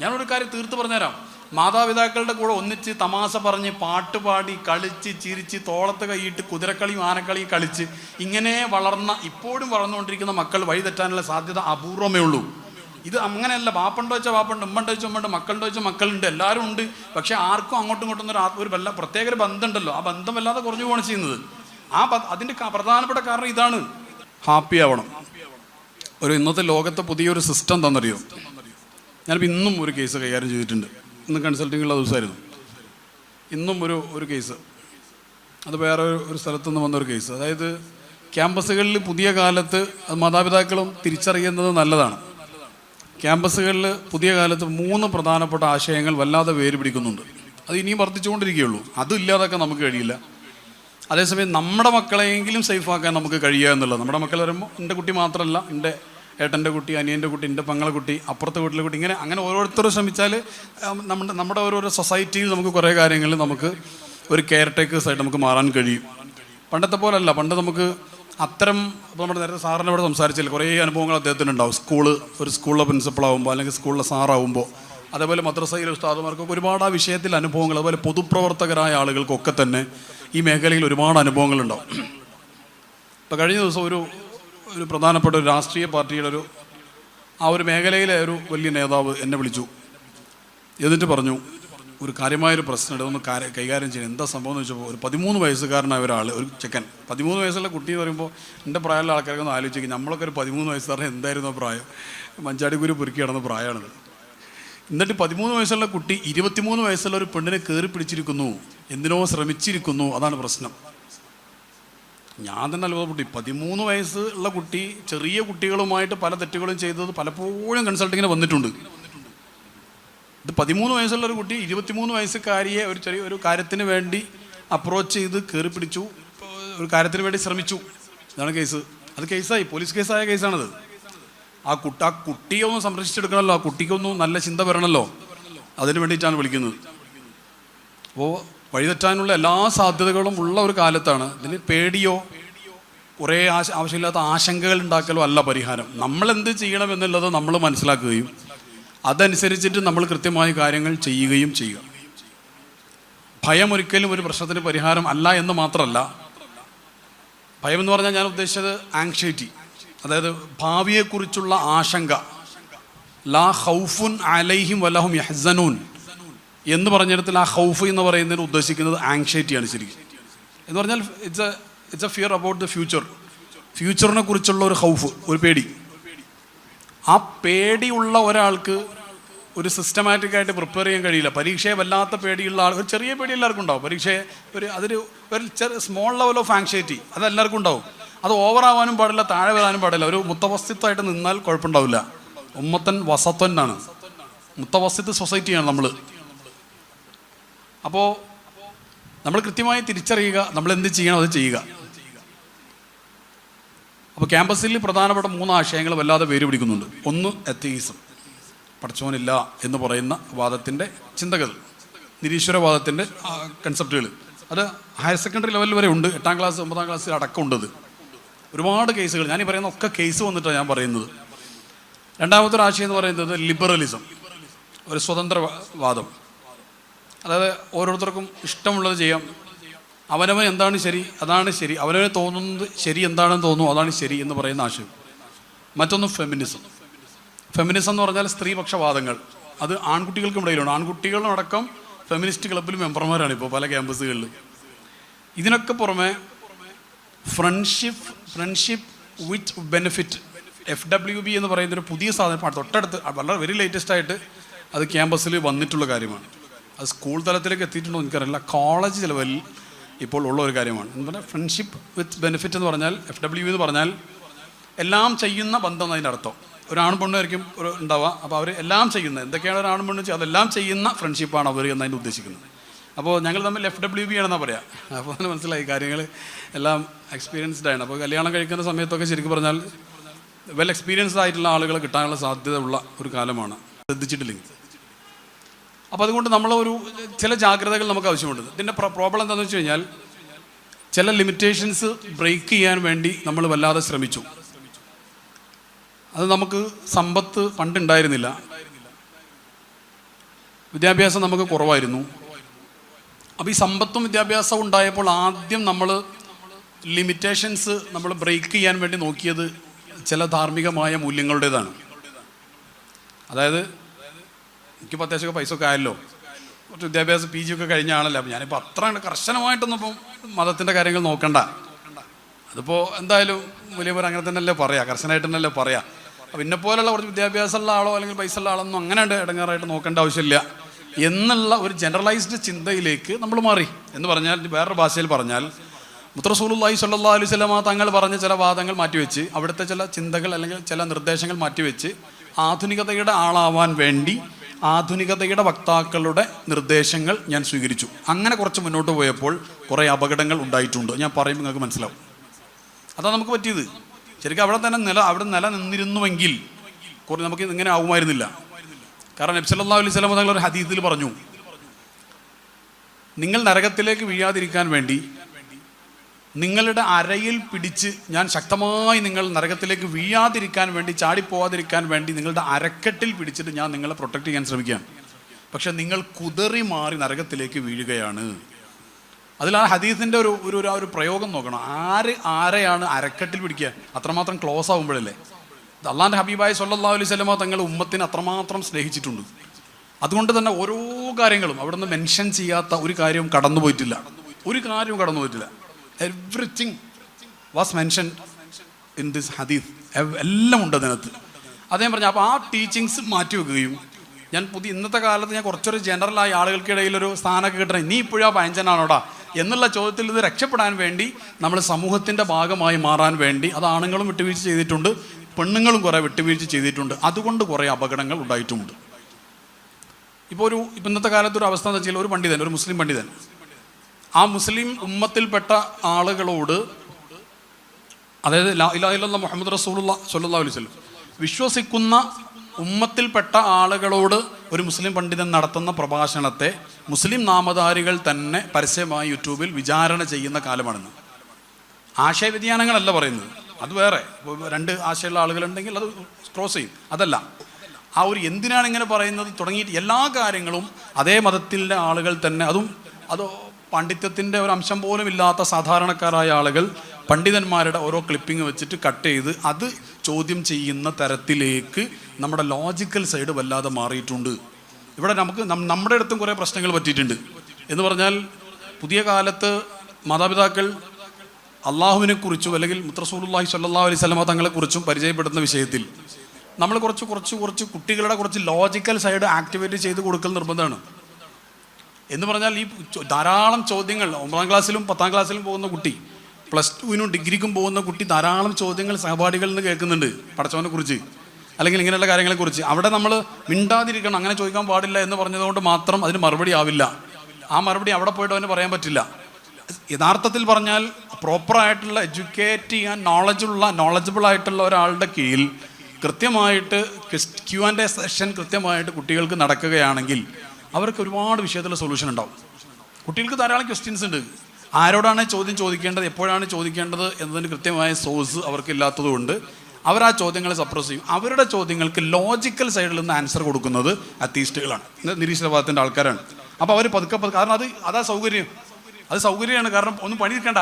ഞാനൊരു കാര്യം തീർത്ത് പറഞ്ഞുതരാം. മാതാപിതാക്കളുടെ കൂടെ ഒന്നിച്ച് തമാശ പറഞ്ഞ് പാട്ടുപാടി കളിച്ച് ചിരിച്ച് തോളത്ത് കൈയിട്ട് കുതിരക്കളിയും ആനക്കളിയും കളിച്ച് ഇങ്ങനെ വളർന്ന ഇപ്പോഴും വളർന്നുകൊണ്ടിരിക്കുന്ന മക്കൾ വഴി തെറ്റാനുള്ള സാധ്യത അപൂർവമേ ഉള്ളൂ. ഇത് അങ്ങനെയല്ല. വാപ്പുണ്ടോ വെച്ചാൽ വാപ്പുണ്ട് ഉമ്മണ്ടോ വെച്ചാൽ ഉമ്മണ്ട് മക്കളുണ്ടോ വെച്ചാൽ മക്കളുണ്ട് എല്ലാവരും ഉണ്ട്. പക്ഷേ ആർക്കും അങ്ങോട്ടും ഇങ്ങോട്ടും ഒരു ഒരു വല്ല പ്രത്യേക ഒരു ബന്ധമുണ്ടല്ലോ. ആ ബന്ധം വല്ലാതെ കുറഞ്ഞു പോകണം ചെയ്യുന്നത്. ആ അതിന്റെ പ്രധാനപ്പെട്ട കാരണം ഇതാണ്. ഹാപ്പി ആവണം. ഒരു ഇന്നത്തെ ലോകത്തെ പുതിയൊരു സിസ്റ്റം തന്നറിയോ ഞാനിപ്പോൾ ഇന്നും ഒരു കേസ് കൈകാര്യം ചെയ്തിട്ടുണ്ട്. ഇന്ന് കൺസൾട്ടിങ്ങുള്ള ദിവസമായിരുന്നു. ഇന്നും ഒരു ഒരു കേസ് അത് വേറെ ഒരു- ഒരു സ്ഥലത്തു നിന്ന് വന്ന ഒരു കേസ് അതായത് ക്യാമ്പസുകളിൽ പുതിയ കാലത്ത് മാതാപിതാക്കളും തിരിച്ചറിയുന്നത് നല്ലതാണ്. ക്യാമ്പസുകളിൽ പുതിയ കാലത്ത് മൂന്ന് പ്രധാനപ്പെട്ട ആശയങ്ങൾ വല്ലാതെ വേര് പിടിക്കുന്നുണ്ട്. അത് ഇനിയും വർദ്ധിച്ചുകൊണ്ടിരിക്കുകയുള്ളൂ. അതില്ലാതൊക്കെ നമുക്ക് കഴിയില്ല. അതേസമയം നമ്മുടെ മക്കളെയെങ്കിലും സേഫാക്കാൻ നമുക്ക് കഴിയുക എന്നുള്ളത്. നമ്മുടെ മക്കൾ വരുമ്പോൾ എന്റെ കുട്ടി മാത്രമല്ല എന്റെ ഏട്ടന്റെ കുട്ടി അനിയന്റെ കുട്ടി എന്റെ പങ്ങളെ കുട്ടി അപ്പുറത്തെ വീട്ടിലെ കുട്ടി ഇങ്ങനെ അങ്ങനെ ഓരോരുത്തർ ശ്രമിച്ചാൽ നമ്മുടെ നമ്മുടെ ഓരോരോ സൊസൈറ്റിയിൽ നമുക്ക് കുറേ കാര്യങ്ങൾ നമുക്ക് ഒരു കെയർ ടേക്കേഴ്സായിട്ട് നമുക്ക് മാറാൻ കഴിയും. പണ്ടത്തെ പോലല്ല. പണ്ട് നമുക്ക് അത്തരം ഇപ്പോൾ നമ്മുടെ നേരത്തെ സാറിന്റെ ഇവിടെ സംസാരിച്ചില്ല കുറേ അനുഭവങ്ങൾ അദ്ദേഹത്തിന് ഉണ്ടാവും. സ്കൂൾ ഒരു സ്കൂളിലെ പ്രിൻസിപ്പളാവുമ്പോൾ അല്ലെങ്കിൽ സ്കൂളിലെ സാറാവുമ്പോൾ അതേപോലെ മദ്രസയിലെ ഉസ്താദുമാർക്കൊക്കെ ഒരുപാട് ആ വിഷയത്തിൽ അനുഭവങ്ങൾ അതുപോലെ പൊതുപ്രവർത്തകരായ ആളുകൾക്കൊക്കെ തന്നെ ഈ മേഖലയിൽ ഒരുപാട് അനുഭവങ്ങളുണ്ടാവും. ഇപ്പോൾ കഴിഞ്ഞ ദിവസം ഒരു ഒരു പ്രധാനപ്പെട്ട ഒരു രാഷ്ട്രീയ പാർട്ടിയുടെ ഒരു ആ ഒരു മേഖലയിലെ ഒരു വലിയ നേതാവ് എന്നെ വിളിച്ചു. എന്നിട്ട് പറഞ്ഞു ഒരു കാര്യമായൊരു പ്രശ്നമുണ്ട് ഒന്ന് കാര്യ- കൈകാര്യം ചെയ്യണം എന്താ സംഭവം എന്ന് വെച്ചപ്പോൾ ഒരു പതിമൂന്ന് വയസ്സുകാരനായ ഒരാൾ ഒരു ചെക്കൻ. പതിമൂന്ന് വയസ്സുള്ള കുട്ടി എന്ന് പറയുമ്പോൾ എന്റെ പ്രായമുള്ള ആൾക്കാരൊക്കെ ഒന്ന് ആലോചിക്കും. നമ്മളൊക്കെ ഒരു പതിമൂന്ന് വയസ്സുകാരൻ എന്തായിരുന്നു പ്രായം? മഞ്ചാടിക്കുരു പുരുക്കി കിടന്ന പ്രായമാണത് എന്നിട്ട് പതിമൂന്ന് വയസ്സുള്ള കുട്ടി ഇരുപത്തിമൂന്ന് വയസ്സുള്ള ഒരു പെണ്ണിനെ കയറി പിടിച്ചിരിക്കുന്നു. എന്തിനോ ശ്രമിച്ചിരിക്കുന്നു. അതാണ് പ്രശ്നം. ഞാൻ തന്നെ അത്ഭുതപ്പെട്ടു. ഈ പതിമൂന്ന് വയസ്സ് ഉള്ള കുട്ടി ചെറിയ കുട്ടികളുമായിട്ട് പല തെറ്റുകളും ചെയ്തത് പലപ്പോഴും കൺസൾട്ടിങ്ങിന് വന്നിട്ടുണ്ട്. ഇത് പതിമൂന്ന് വയസ്സുള്ള ഒരു കുട്ടി ഇരുപത്തിമൂന്ന് വയസ്സുകാരിയെ ഒരു ചെറിയ ഒരു കാര്യത്തിന് വേണ്ടി അപ്രോച്ച് ചെയ്ത് കയറി പിടിച്ചു. ഒരു കാര്യത്തിന് വേണ്ടി ശ്രമിച്ചു. ഇതാണ് കേസ് അത് കേസായി പോലീസ് കേസായ കേസാണത് ആ കുട്ടി ആ കുട്ടിയെ ഒന്ന് സംരക്ഷിച്ചെടുക്കണമല്ലോ. ആ കുട്ടിക്കൊന്നും നല്ല ചിന്ത വരണമല്ലോ. അതിന് വേണ്ടിയിട്ടാണ് വിളിക്കുന്നത്. അപ്പോൾ വഴിതെറ്റാനുള്ള എല്ലാ സാധ്യതകളും ഉള്ള ഒരു കാലത്താണ്. ഇതിന് പേടിയോ? കുറേ ആശ ആവശ്യമില്ലാത്ത ആശങ്കകൾ ഉണ്ടാക്കലോ അല്ല പരിഹാരം. നമ്മൾ എന്ത് ചെയ്യണം എന്നുള്ളത് നമ്മൾ മനസ്സിലാക്കുകയും അതനുസരിച്ചിട്ട് നമ്മൾ കൃത്യമായ കാര്യങ്ങൾ ചെയ്യുകയും ചെയ്യുക. ഭയം ഒരിക്കലും ഒരു പ്രശ്നത്തിന് പരിഹാരം അല്ല എന്ന് മാത്രമല്ല ഭയം എന്ന് പറഞ്ഞാൽ ഞാൻ ഉദ്ദേശിച്ചത് ആങ്ഷൈറ്റി അതായത് ഭാവിയെക്കുറിച്ചുള്ള ആശങ്ക. ലാ ഹൗഫുൻ അലൈഹിം വലഹും യഹ്സനൂൻ. എന്ന് പറഞ്ഞിടത്തിൽ ആ ഹൗഫ് എന്ന് പറയുന്നതിന് ഉദ്ദേശിക്കുന്നത് ആങ്ഷൈറ്റിയാണ് ശരിക്കും. എന്ന് പറഞ്ഞാൽ it's a it's a fear about the future ഫ്യൂച്ചറിനെ കുറിച്ചുള്ള ഒരു ഹൗഫ് ഒരു പേടി. ആ പേടിയുള്ള ഒരാൾക്ക് ഒരു സിസ്റ്റമാറ്റിക് ആയിട്ട് പ്രിപ്പയർ ചെയ്യാൻ കഴിയില്ല. പരീക്ഷയെ വല്ലാത്ത പേടിയുള്ള ആൾ ഒരു ചെറിയ പേടി എല്ലാവർക്കും ഉണ്ടാവും. പരീക്ഷയെ ഒരു അതൊരു ഒരു ചെറിയ സ്മോൾ ലെവൽ ഓഫ് ആങ്ഷൈറ്റി അത് എല്ലാവർക്കും ഉണ്ടാവും. അത് ഓവറാവാനും പാടില്ല താഴെ വരാനും പാടില്ല. ഒരു മുത്തവസ്തിത്വമായിട്ട് നിന്നാൽ കുഴപ്പമുണ്ടാവില്ല. ഉമ്മത്തൻ വസത്വൻ ആണ് മുത്തവസ്തിത്വ സൊസൈറ്റിയാണ് നമ്മൾ അപ്പോൾ നമ്മൾ കൃത്യമായി തിരിച്ചറിയുക നമ്മൾ എന്ത് ചെയ്യണം അത് ചെയ്യുക. അപ്പോൾ ക്യാമ്പസിൽ പ്രധാനപ്പെട്ട മൂന്ന് ആശയങ്ങൾ വല്ലാതെ വേര് പിടിക്കുന്നുണ്ട്. ഒന്ന് എത്തീസം പഠിച്ചോനില്ല എന്ന് പറയുന്ന വാദത്തിന്റെ ചിന്തകൾ നിരീശ്വരവാദത്തിന്റെ കൺസെപ്റ്റുകൾ അത് ഹയർ സെക്കൻഡറി ലെവൽ വരെ ഉണ്ട്. എട്ടാം ക്ലാസ് ഒമ്പതാം ക്ലാസ്സിൽ ഉണ്ടത് ഒരുപാട് കേസുകൾ ഞാനീ പറയുന്ന ഒക്കെ കേസ് വന്നിട്ടാണ് ഞാൻ പറയുന്നത്. രണ്ടാമത്തെ ഒരു ആശയം എന്ന് പറയുന്നത് ലിബറലിസം ഒരു സ്വതന്ത്രവാദം വാദം. അതായത് ഓരോരുത്തർക്കും ഇഷ്ടമുള്ളത് ചെയ്യാം. അവനവൻ എന്താണ് ശരി അതാണ് ശരി. അവനവന് തോന്നുന്നത് ശരി എന്താണെന്ന് തോന്നുന്നു അതാണ് ശരി എന്ന് പറയുന്ന ആശയം. മറ്റൊന്ന് ഫെമിനിസം ഫെമിനിസം എന്ന് പറഞ്ഞാൽ സ്ത്രീപക്ഷവാദങ്ങൾ. അത് ആൺകുട്ടികൾക്കും ഇടയിലുണ്ട്. ആൺകുട്ടികളും അടക്കം ഫെമിനിസ്റ്റ് ക്ലബ്ബിൽ മെമ്പർമാരാണ് ഇപ്പോൾ പല ക്യാമ്പസുകളിലും ഇതിനൊക്കെ പുറമെ friendship friendship with benefit F W B എന്ന് പറയുന്നൊരു പുതിയ സാധനം തൊട്ടടുത്ത് വളരെ വെരി ലേറ്റസ്റ്റ് ആയിട്ട് അത് ക്യാമ്പസിൽ വന്നിട്ടുള്ള കാര്യമാണ്. അത് സ്കൂൾ തലത്തിലേക്ക് എത്തിയിട്ടുണ്ടോ എനിക്കറിയില്ല. കോളേജ് ലെവലിൽ ഇപ്പോൾ ഉള്ള ഒരു കാര്യമാണ്. എന്ന് പറഞ്ഞാൽ ഫ്രണ്ട്ഷിപ്പ് വിത്ത് ബെനിഫിറ്റ് എന്ന് പറഞ്ഞാൽ എഫ് ഡബ്ല്യു എന്ന് പറഞ്ഞാൽ എല്ലാം ചെയ്യുന്ന ബന്ധം അതിന്റെ അർത്ഥം. ഒരു ആണും പെണ്ണായിരിക്കും ഒരു ഉണ്ടാവുക. അപ്പോൾ അവർ എല്ലാം ചെയ്യുന്നത് എന്തൊക്കെയാണ് ഒരു പെണ്ണ് അതെല്ലാം ചെയ്യുന്ന ഫ്രണ്ട്ഷിപ്പാണ് അവർ എന്നതിന് ഉദ്ദേശിക്കുന്നത്. അപ്പോൾ ഞങ്ങൾ തമ്മിൽ എഫ് ഡബ്ല്യു ബി ആണെന്നാണ് പറയാം. അപ്പോൾ അതിന് മനസ്സിലായി കാര്യങ്ങൾ എല്ലാം എക്സ്പീരിയൻസ്ഡ് ആണ്. അപ്പോൾ കല്യാണം കഴിക്കുന്ന സമയത്തൊക്കെ ശരിക്കും പറഞ്ഞാൽ വെൽ എക്സ്പീരിയൻസ്ഡ് ആയിട്ടുള്ള ആളുകളെ കിട്ടാനുള്ള സാധ്യത ഉള്ള ഒരു കാലമാണ്. ശ്രദ്ധിച്ചിട്ടില്ലെങ്കിൽ. അപ്പോൾ അതുകൊണ്ട് നമ്മൾ ഒരു ചില ജാഗ്രതകൾ നമുക്ക് ആവശ്യമുണ്ട്. ഇതിന്റെ പ്രോബ്ലം എന്താണെന്ന് വെച്ച് കഴിഞ്ഞാൽ ചില ലിമിറ്റേഷൻസ് ബ്രേക്ക് ചെയ്യാൻ വേണ്ടി നമ്മൾ വല്ലാതെ ശ്രമിച്ചു. അത് നമുക്ക് സമ്പത്ത് പണ്ടുണ്ടായിരുന്നില്ല. വിദ്യാഭ്യാസം നമുക്ക് കുറവായിരുന്നു. അപ്പോൾ ഈ സമ്പത്തും വിദ്യാഭ്യാസവും ഉണ്ടായപ്പോൾ ആദ്യം നമ്മൾ ലിമിറ്റേഷൻസ് നമ്മൾ ബ്രേക്ക് ചെയ്യാൻ വേണ്ടി നോക്കിയത് ചില ധാർമ്മികമായ മൂല്യങ്ങളുടേതാണ്. അതായത് എനിക്കിപ്പോൾ അത്യാവശ്യമൊക്കെ പൈസ ഒക്കെ ആയല്ലോ. കുറച്ച് വിദ്യാഭ്യാസം പി ജി ഒക്കെ കഴിഞ്ഞ ആണല്ലോ അപ്പം ഞാനിപ്പോൾ അത്ര കർശനമായിട്ടൊന്നും ഇപ്പം മതത്തിന്റെ കാര്യങ്ങൾ നോക്കണ്ട. അതിപ്പോൾ എന്തായാലും വലിയവർ അങ്ങനെ തന്നെയല്ലേ പറയാം കർശനമായിട്ട് തന്നെയല്ലേ പറയാം. അപ്പം എന്നെ പോലുള്ള കുറച്ച് വിദ്യാഭ്യാസമുള്ള ആളോ അല്ലെങ്കിൽ പൈസ ഉള്ള ആളൊന്നും അങ്ങനെ ഇടങ്ങാറായിട്ട് നോക്കേണ്ട ആവശ്യമില്ല. എന്നുള്ള ഒരു ജനറലൈസ്ഡ് ചിന്തയിലേക്ക് നമ്മൾ മാറി. എന്ന് പറഞ്ഞാൽ വേറൊരു ഭാഷയിൽ പറഞ്ഞാൽ മുത്രസൂലുല്ലാഹി സല്ലാ അലൈഹി സ്വലമ തങ്ങൾ പറഞ്ഞ ചില വാദങ്ങൾ മാറ്റിവെച്ച് അവിടുത്തെ ചില ചിന്തകൾ അല്ലെങ്കിൽ ചില നിർദ്ദേശങ്ങൾ മാറ്റിവെച്ച് ആധുനികതയുടെ ആളാവാൻ വേണ്ടി ആധുനികതയുടെ വക്താക്കളുടെ നിർദ്ദേശങ്ങൾ ഞാൻ സ്വീകരിച്ചു. അങ്ങനെ കുറച്ച് മുന്നോട്ട് പോയപ്പോൾ കുറേ അപകടങ്ങൾ ഉണ്ടായിട്ടുണ്ട്. ഞാൻ പറയുമ്പോൾ നിങ്ങൾക്ക് മനസ്സിലാവും. അതാണ് നമുക്ക് പറ്റിയത്. ശരിക്കും അവിടെ തന്നെ നില അവിടെ നില നിന്നിരുന്നുവെങ്കിൽ കുറേ നമുക്ക് ഇങ്ങനെ ആവുമായിരുന്നില്ല. കാരണം നബ്സല്ലാ അലൈഹി സ്വലം തങ്ങൾ ഒരു ഹദീത്തിൽ പറഞ്ഞു നിങ്ങൾ നരകത്തിലേക്ക് വീഴാതിരിക്കാൻ വേണ്ടി നിങ്ങളുടെ അരയിൽ പിടിച്ച് ഞാൻ ശക്തമായി നിങ്ങൾ നരകത്തിലേക്ക് വീഴാതിരിക്കാൻ വേണ്ടി ചാടിപ്പോവാതിരിക്കാൻ വേണ്ടി നിങ്ങളുടെ അരക്കെട്ടിൽ പിടിച്ചിട്ട് ഞാൻ നിങ്ങളെ പ്രൊട്ടക്ട് ചെയ്യാൻ ശ്രമിക്കുകയാണ്. പക്ഷെ നിങ്ങൾ കുതറി മാറി നരകത്തിലേക്ക് വീഴുകയാണ്. അതിൽ ആ ഹദീസിന്റെ ഒരു ഒരു ഒരു- പ്രയോഗം നോക്കണം. ആര് ആരെയാണ് അരക്കെട്ടിൽ പിടിക്കുക? അത്രമാത്രം ക്ലോസ് ആകുമ്പോഴല്ലേ അള്ളാന്റെ ഹബീബായ സല്ലാ അലൈഹി സ്വലമ തങ്ങൾ ഉമ്മത്തിനെ അത്രമാത്രം സ്നേഹിച്ചിട്ടുണ്ട്. അതുകൊണ്ട് തന്നെ ഓരോ കാര്യങ്ങളും അവിടുന്ന് മെൻഷൻ ചെയ്യാത്ത ഒരു കാര്യവും കടന്നു പോയിട്ടില്ല ഒരു കാര്യവും കടന്നു പോയിട്ടില്ല everything was mention in this ഹദീസ് എല്ലാം ഉണ്ട് അതിനകത്ത്. അദ്ദേഹം പറഞ്ഞു അപ്പോൾ ആ ടീച്ചിങ്സ് മാറ്റി വെക്കുകയും ഞാൻ പുതിയ ഇന്നത്തെ കാലത്ത് ഞാൻ കുറച്ചൊരു ജനറലായി ആളുകൾക്കിടയിൽ ഒരു സ്ഥാനമൊക്കെ കിട്ടണേ. നീ ഇപ്പോഴും ആ പയഞ്ചനാണോടാ? എന്നുള്ള ചോദ്യത്തിൽ ഇത് രക്ഷപ്പെടാൻ വേണ്ടി നമ്മൾ സമൂഹത്തിന്റെ ഭാഗമായി മാറാൻ വേണ്ടി അത് ആണുങ്ങളും വിട്ടുവീഴ്ച ചെയ്തിട്ടുണ്ട് പെണ്ണുങ്ങളും കുറേ വിട്ടുവീഴ്ച ചെയ്തിട്ടുണ്ട്. അതുകൊണ്ട് കുറേ അപകടങ്ങൾ ഉണ്ടായിട്ടുമുണ്ട് ഇപ്പോൾ ഒരു ഇന്നത്തെ കാലത്ത് ഒരു അവസ്ഥ എന്ന് വെച്ചാൽ ഒരു പണ്ഡിതൻ ഒരു മുസ്ലിം പണ്ഡിതൻ ആ മുസ്ലിം ഉമ്മത്തിൽപ്പെട്ട ആളുകളോട് അതായത് ലാ മുഹമ്മദ് റസൂലുള്ള സല്ലല്ലാഹു അലൈഹി വസല്ലം വിശ്വസിക്കുന്ന ഉമ്മത്തിൽപ്പെട്ട ആളുകളോട് ഒരു മുസ്ലിം പണ്ഡിതൻ നടത്തുന്ന പ്രഭാഷണത്തെ മുസ്ലിം നാമധാരികൾ തന്നെ പരസ്യമായി യൂട്യൂബിൽ വിചാരണ ചെയ്യുന്ന കാലമാണെന്ന്. ആശയ വ്യതിയാനങ്ങളല്ല പറയുന്നത്. അത് വേറെ. രണ്ട് ആശയമുള്ള ആളുകളുണ്ടെങ്കിൽ അത് ക്രോസ് ചെയ്യും. അതല്ല. ആ ഒരു എന്തിനാണ് ഇങ്ങനെ പറയുന്നത്? തുടങ്ങിയിട്ട് എല്ലാ കാര്യങ്ങളും അതേ മതത്തിന്റെ ആളുകൾ തന്നെ അതും അത് പാണ്ഡിത്യത്തിന്റെ ഒരു അംശം പോലും ഇല്ലാത്ത സാധാരണക്കാരായ ആളുകൾ പണ്ഡിതന്മാരുടെ ഓരോ ക്ലിപ്പിംഗ് വെച്ചിട്ട് കട്ട് ചെയ്ത് അത് ചോദ്യം ചെയ്യുന്ന തരത്തിലേക്ക് നമ്മുടെ ലോജിക്കൽ സൈഡ് വല്ലാതെ മാറിയിട്ടുണ്ട്. ഇവിടെ നമുക്ക് നമ്മുടെ അടുത്തും കുറേ പ്രശ്നങ്ങൾ പറ്റിയിട്ടുണ്ട്. എന്ന് പറഞ്ഞാൽ പുതിയ കാലത്ത് മാതാപിതാക്കൾ അള്ളാഹുവിനെക്കുറിച്ചും അല്ലെങ്കിൽ മുത്രസൂലുല്ലാഹി സല്ലാ അലൈഹി സ്വലമ തങ്ങളെക്കുറിച്ചും പരിചയപ്പെടുന്ന വിഷയത്തിൽ നമ്മൾ കുറച്ച് കുറച്ച് കുറച്ച് കുട്ടികളുടെ കുറച്ച് ലോജിക്കൽ സൈഡ് ആക്ടിവേറ്റ് ചെയ്ത് കൊടുക്കൽ നിർബന്ധമാണ്. എന്ന് പറഞ്ഞാൽ ഈ ധാരാളം ചോദ്യങ്ങൾ ഒമ്പതാം ക്ലാസ്സിലും പത്താം ക്ലാസ്സിലും പോകുന്ന കുട്ടി പ്ലസ് ടുവിനും ഡിഗ്രിക്കും പോകുന്ന കുട്ടി ധാരാളം ചോദ്യങ്ങൾ സഹപാഠികളിൽ നിന്ന് കേൾക്കുന്നുണ്ട് പടച്ചവനെ കുറിച്ച്. അല്ലെങ്കിൽ ഇങ്ങനെയുള്ള കാര്യങ്ങളെക്കുറിച്ച് അവിടെ നമ്മൾ മിണ്ടാതിരിക്കണം അങ്ങനെ ചോദിക്കാൻ പാടില്ല എന്ന് പറഞ്ഞതുകൊണ്ട് മാത്രം അതിന് മറുപടി ആവില്ല. ആ മറുപടി അവിടെ പോയിട്ട് അവന് പറയാൻ പറ്റില്ല. യഥാർത്ഥത്തിൽ പറഞ്ഞാൽ പ്രോപ്പറായിട്ടുള്ള എഡ്യൂക്കേറ്റ് ചെയ്യാൻ നോളജുള്ള നോളജബിൾ ആയിട്ടുള്ള ഒരാളുടെ കീഴിൽ കൃത്യമായിട്ട് ക്യു ആൻഡ് എ സെഷൻ കൃത്യമായിട്ട് കുട്ടികൾക്ക് നടക്കുകയാണെങ്കിൽ അവർക്ക് ഒരുപാട് വിഷയത്തിലുള്ള സൊല്യൂഷൻ ഉണ്ടാവും. കുട്ടികൾക്ക് ധാരാളം ക്വസ്റ്റ്യൻസ് ഉണ്ട്. ആരോടാണ് ചോദ്യം ചോദിക്കേണ്ടത്? എപ്പോഴാണ് ചോദിക്കേണ്ടത്? എന്നതിന് കൃത്യമായ സോഴ്സ് അവർക്ക് ഇല്ലാത്തതുകൊണ്ട് അവർ ആ ചോദ്യങ്ങളെ സപ്രസ് ചെയ്യും. അവരുടെ ചോദ്യങ്ങൾക്ക് ലോജിക്കൽ സൈഡിൽ നിന്ന് ആൻസർ കൊടുക്കുന്നത് അത്തീസ്റ്റുകളാണ് നിരീശ്വരവാദത്തിന്റെ ആൾക്കാരാണ്. അപ്പോൾ അവർ പതുക്കെ പതുക്കെ കാരണം അത് അതാ സൗകര്യം. അത് സൗകര്യമാണ്. കാരണം ഒന്നും പണിയെടുക്കണ്ട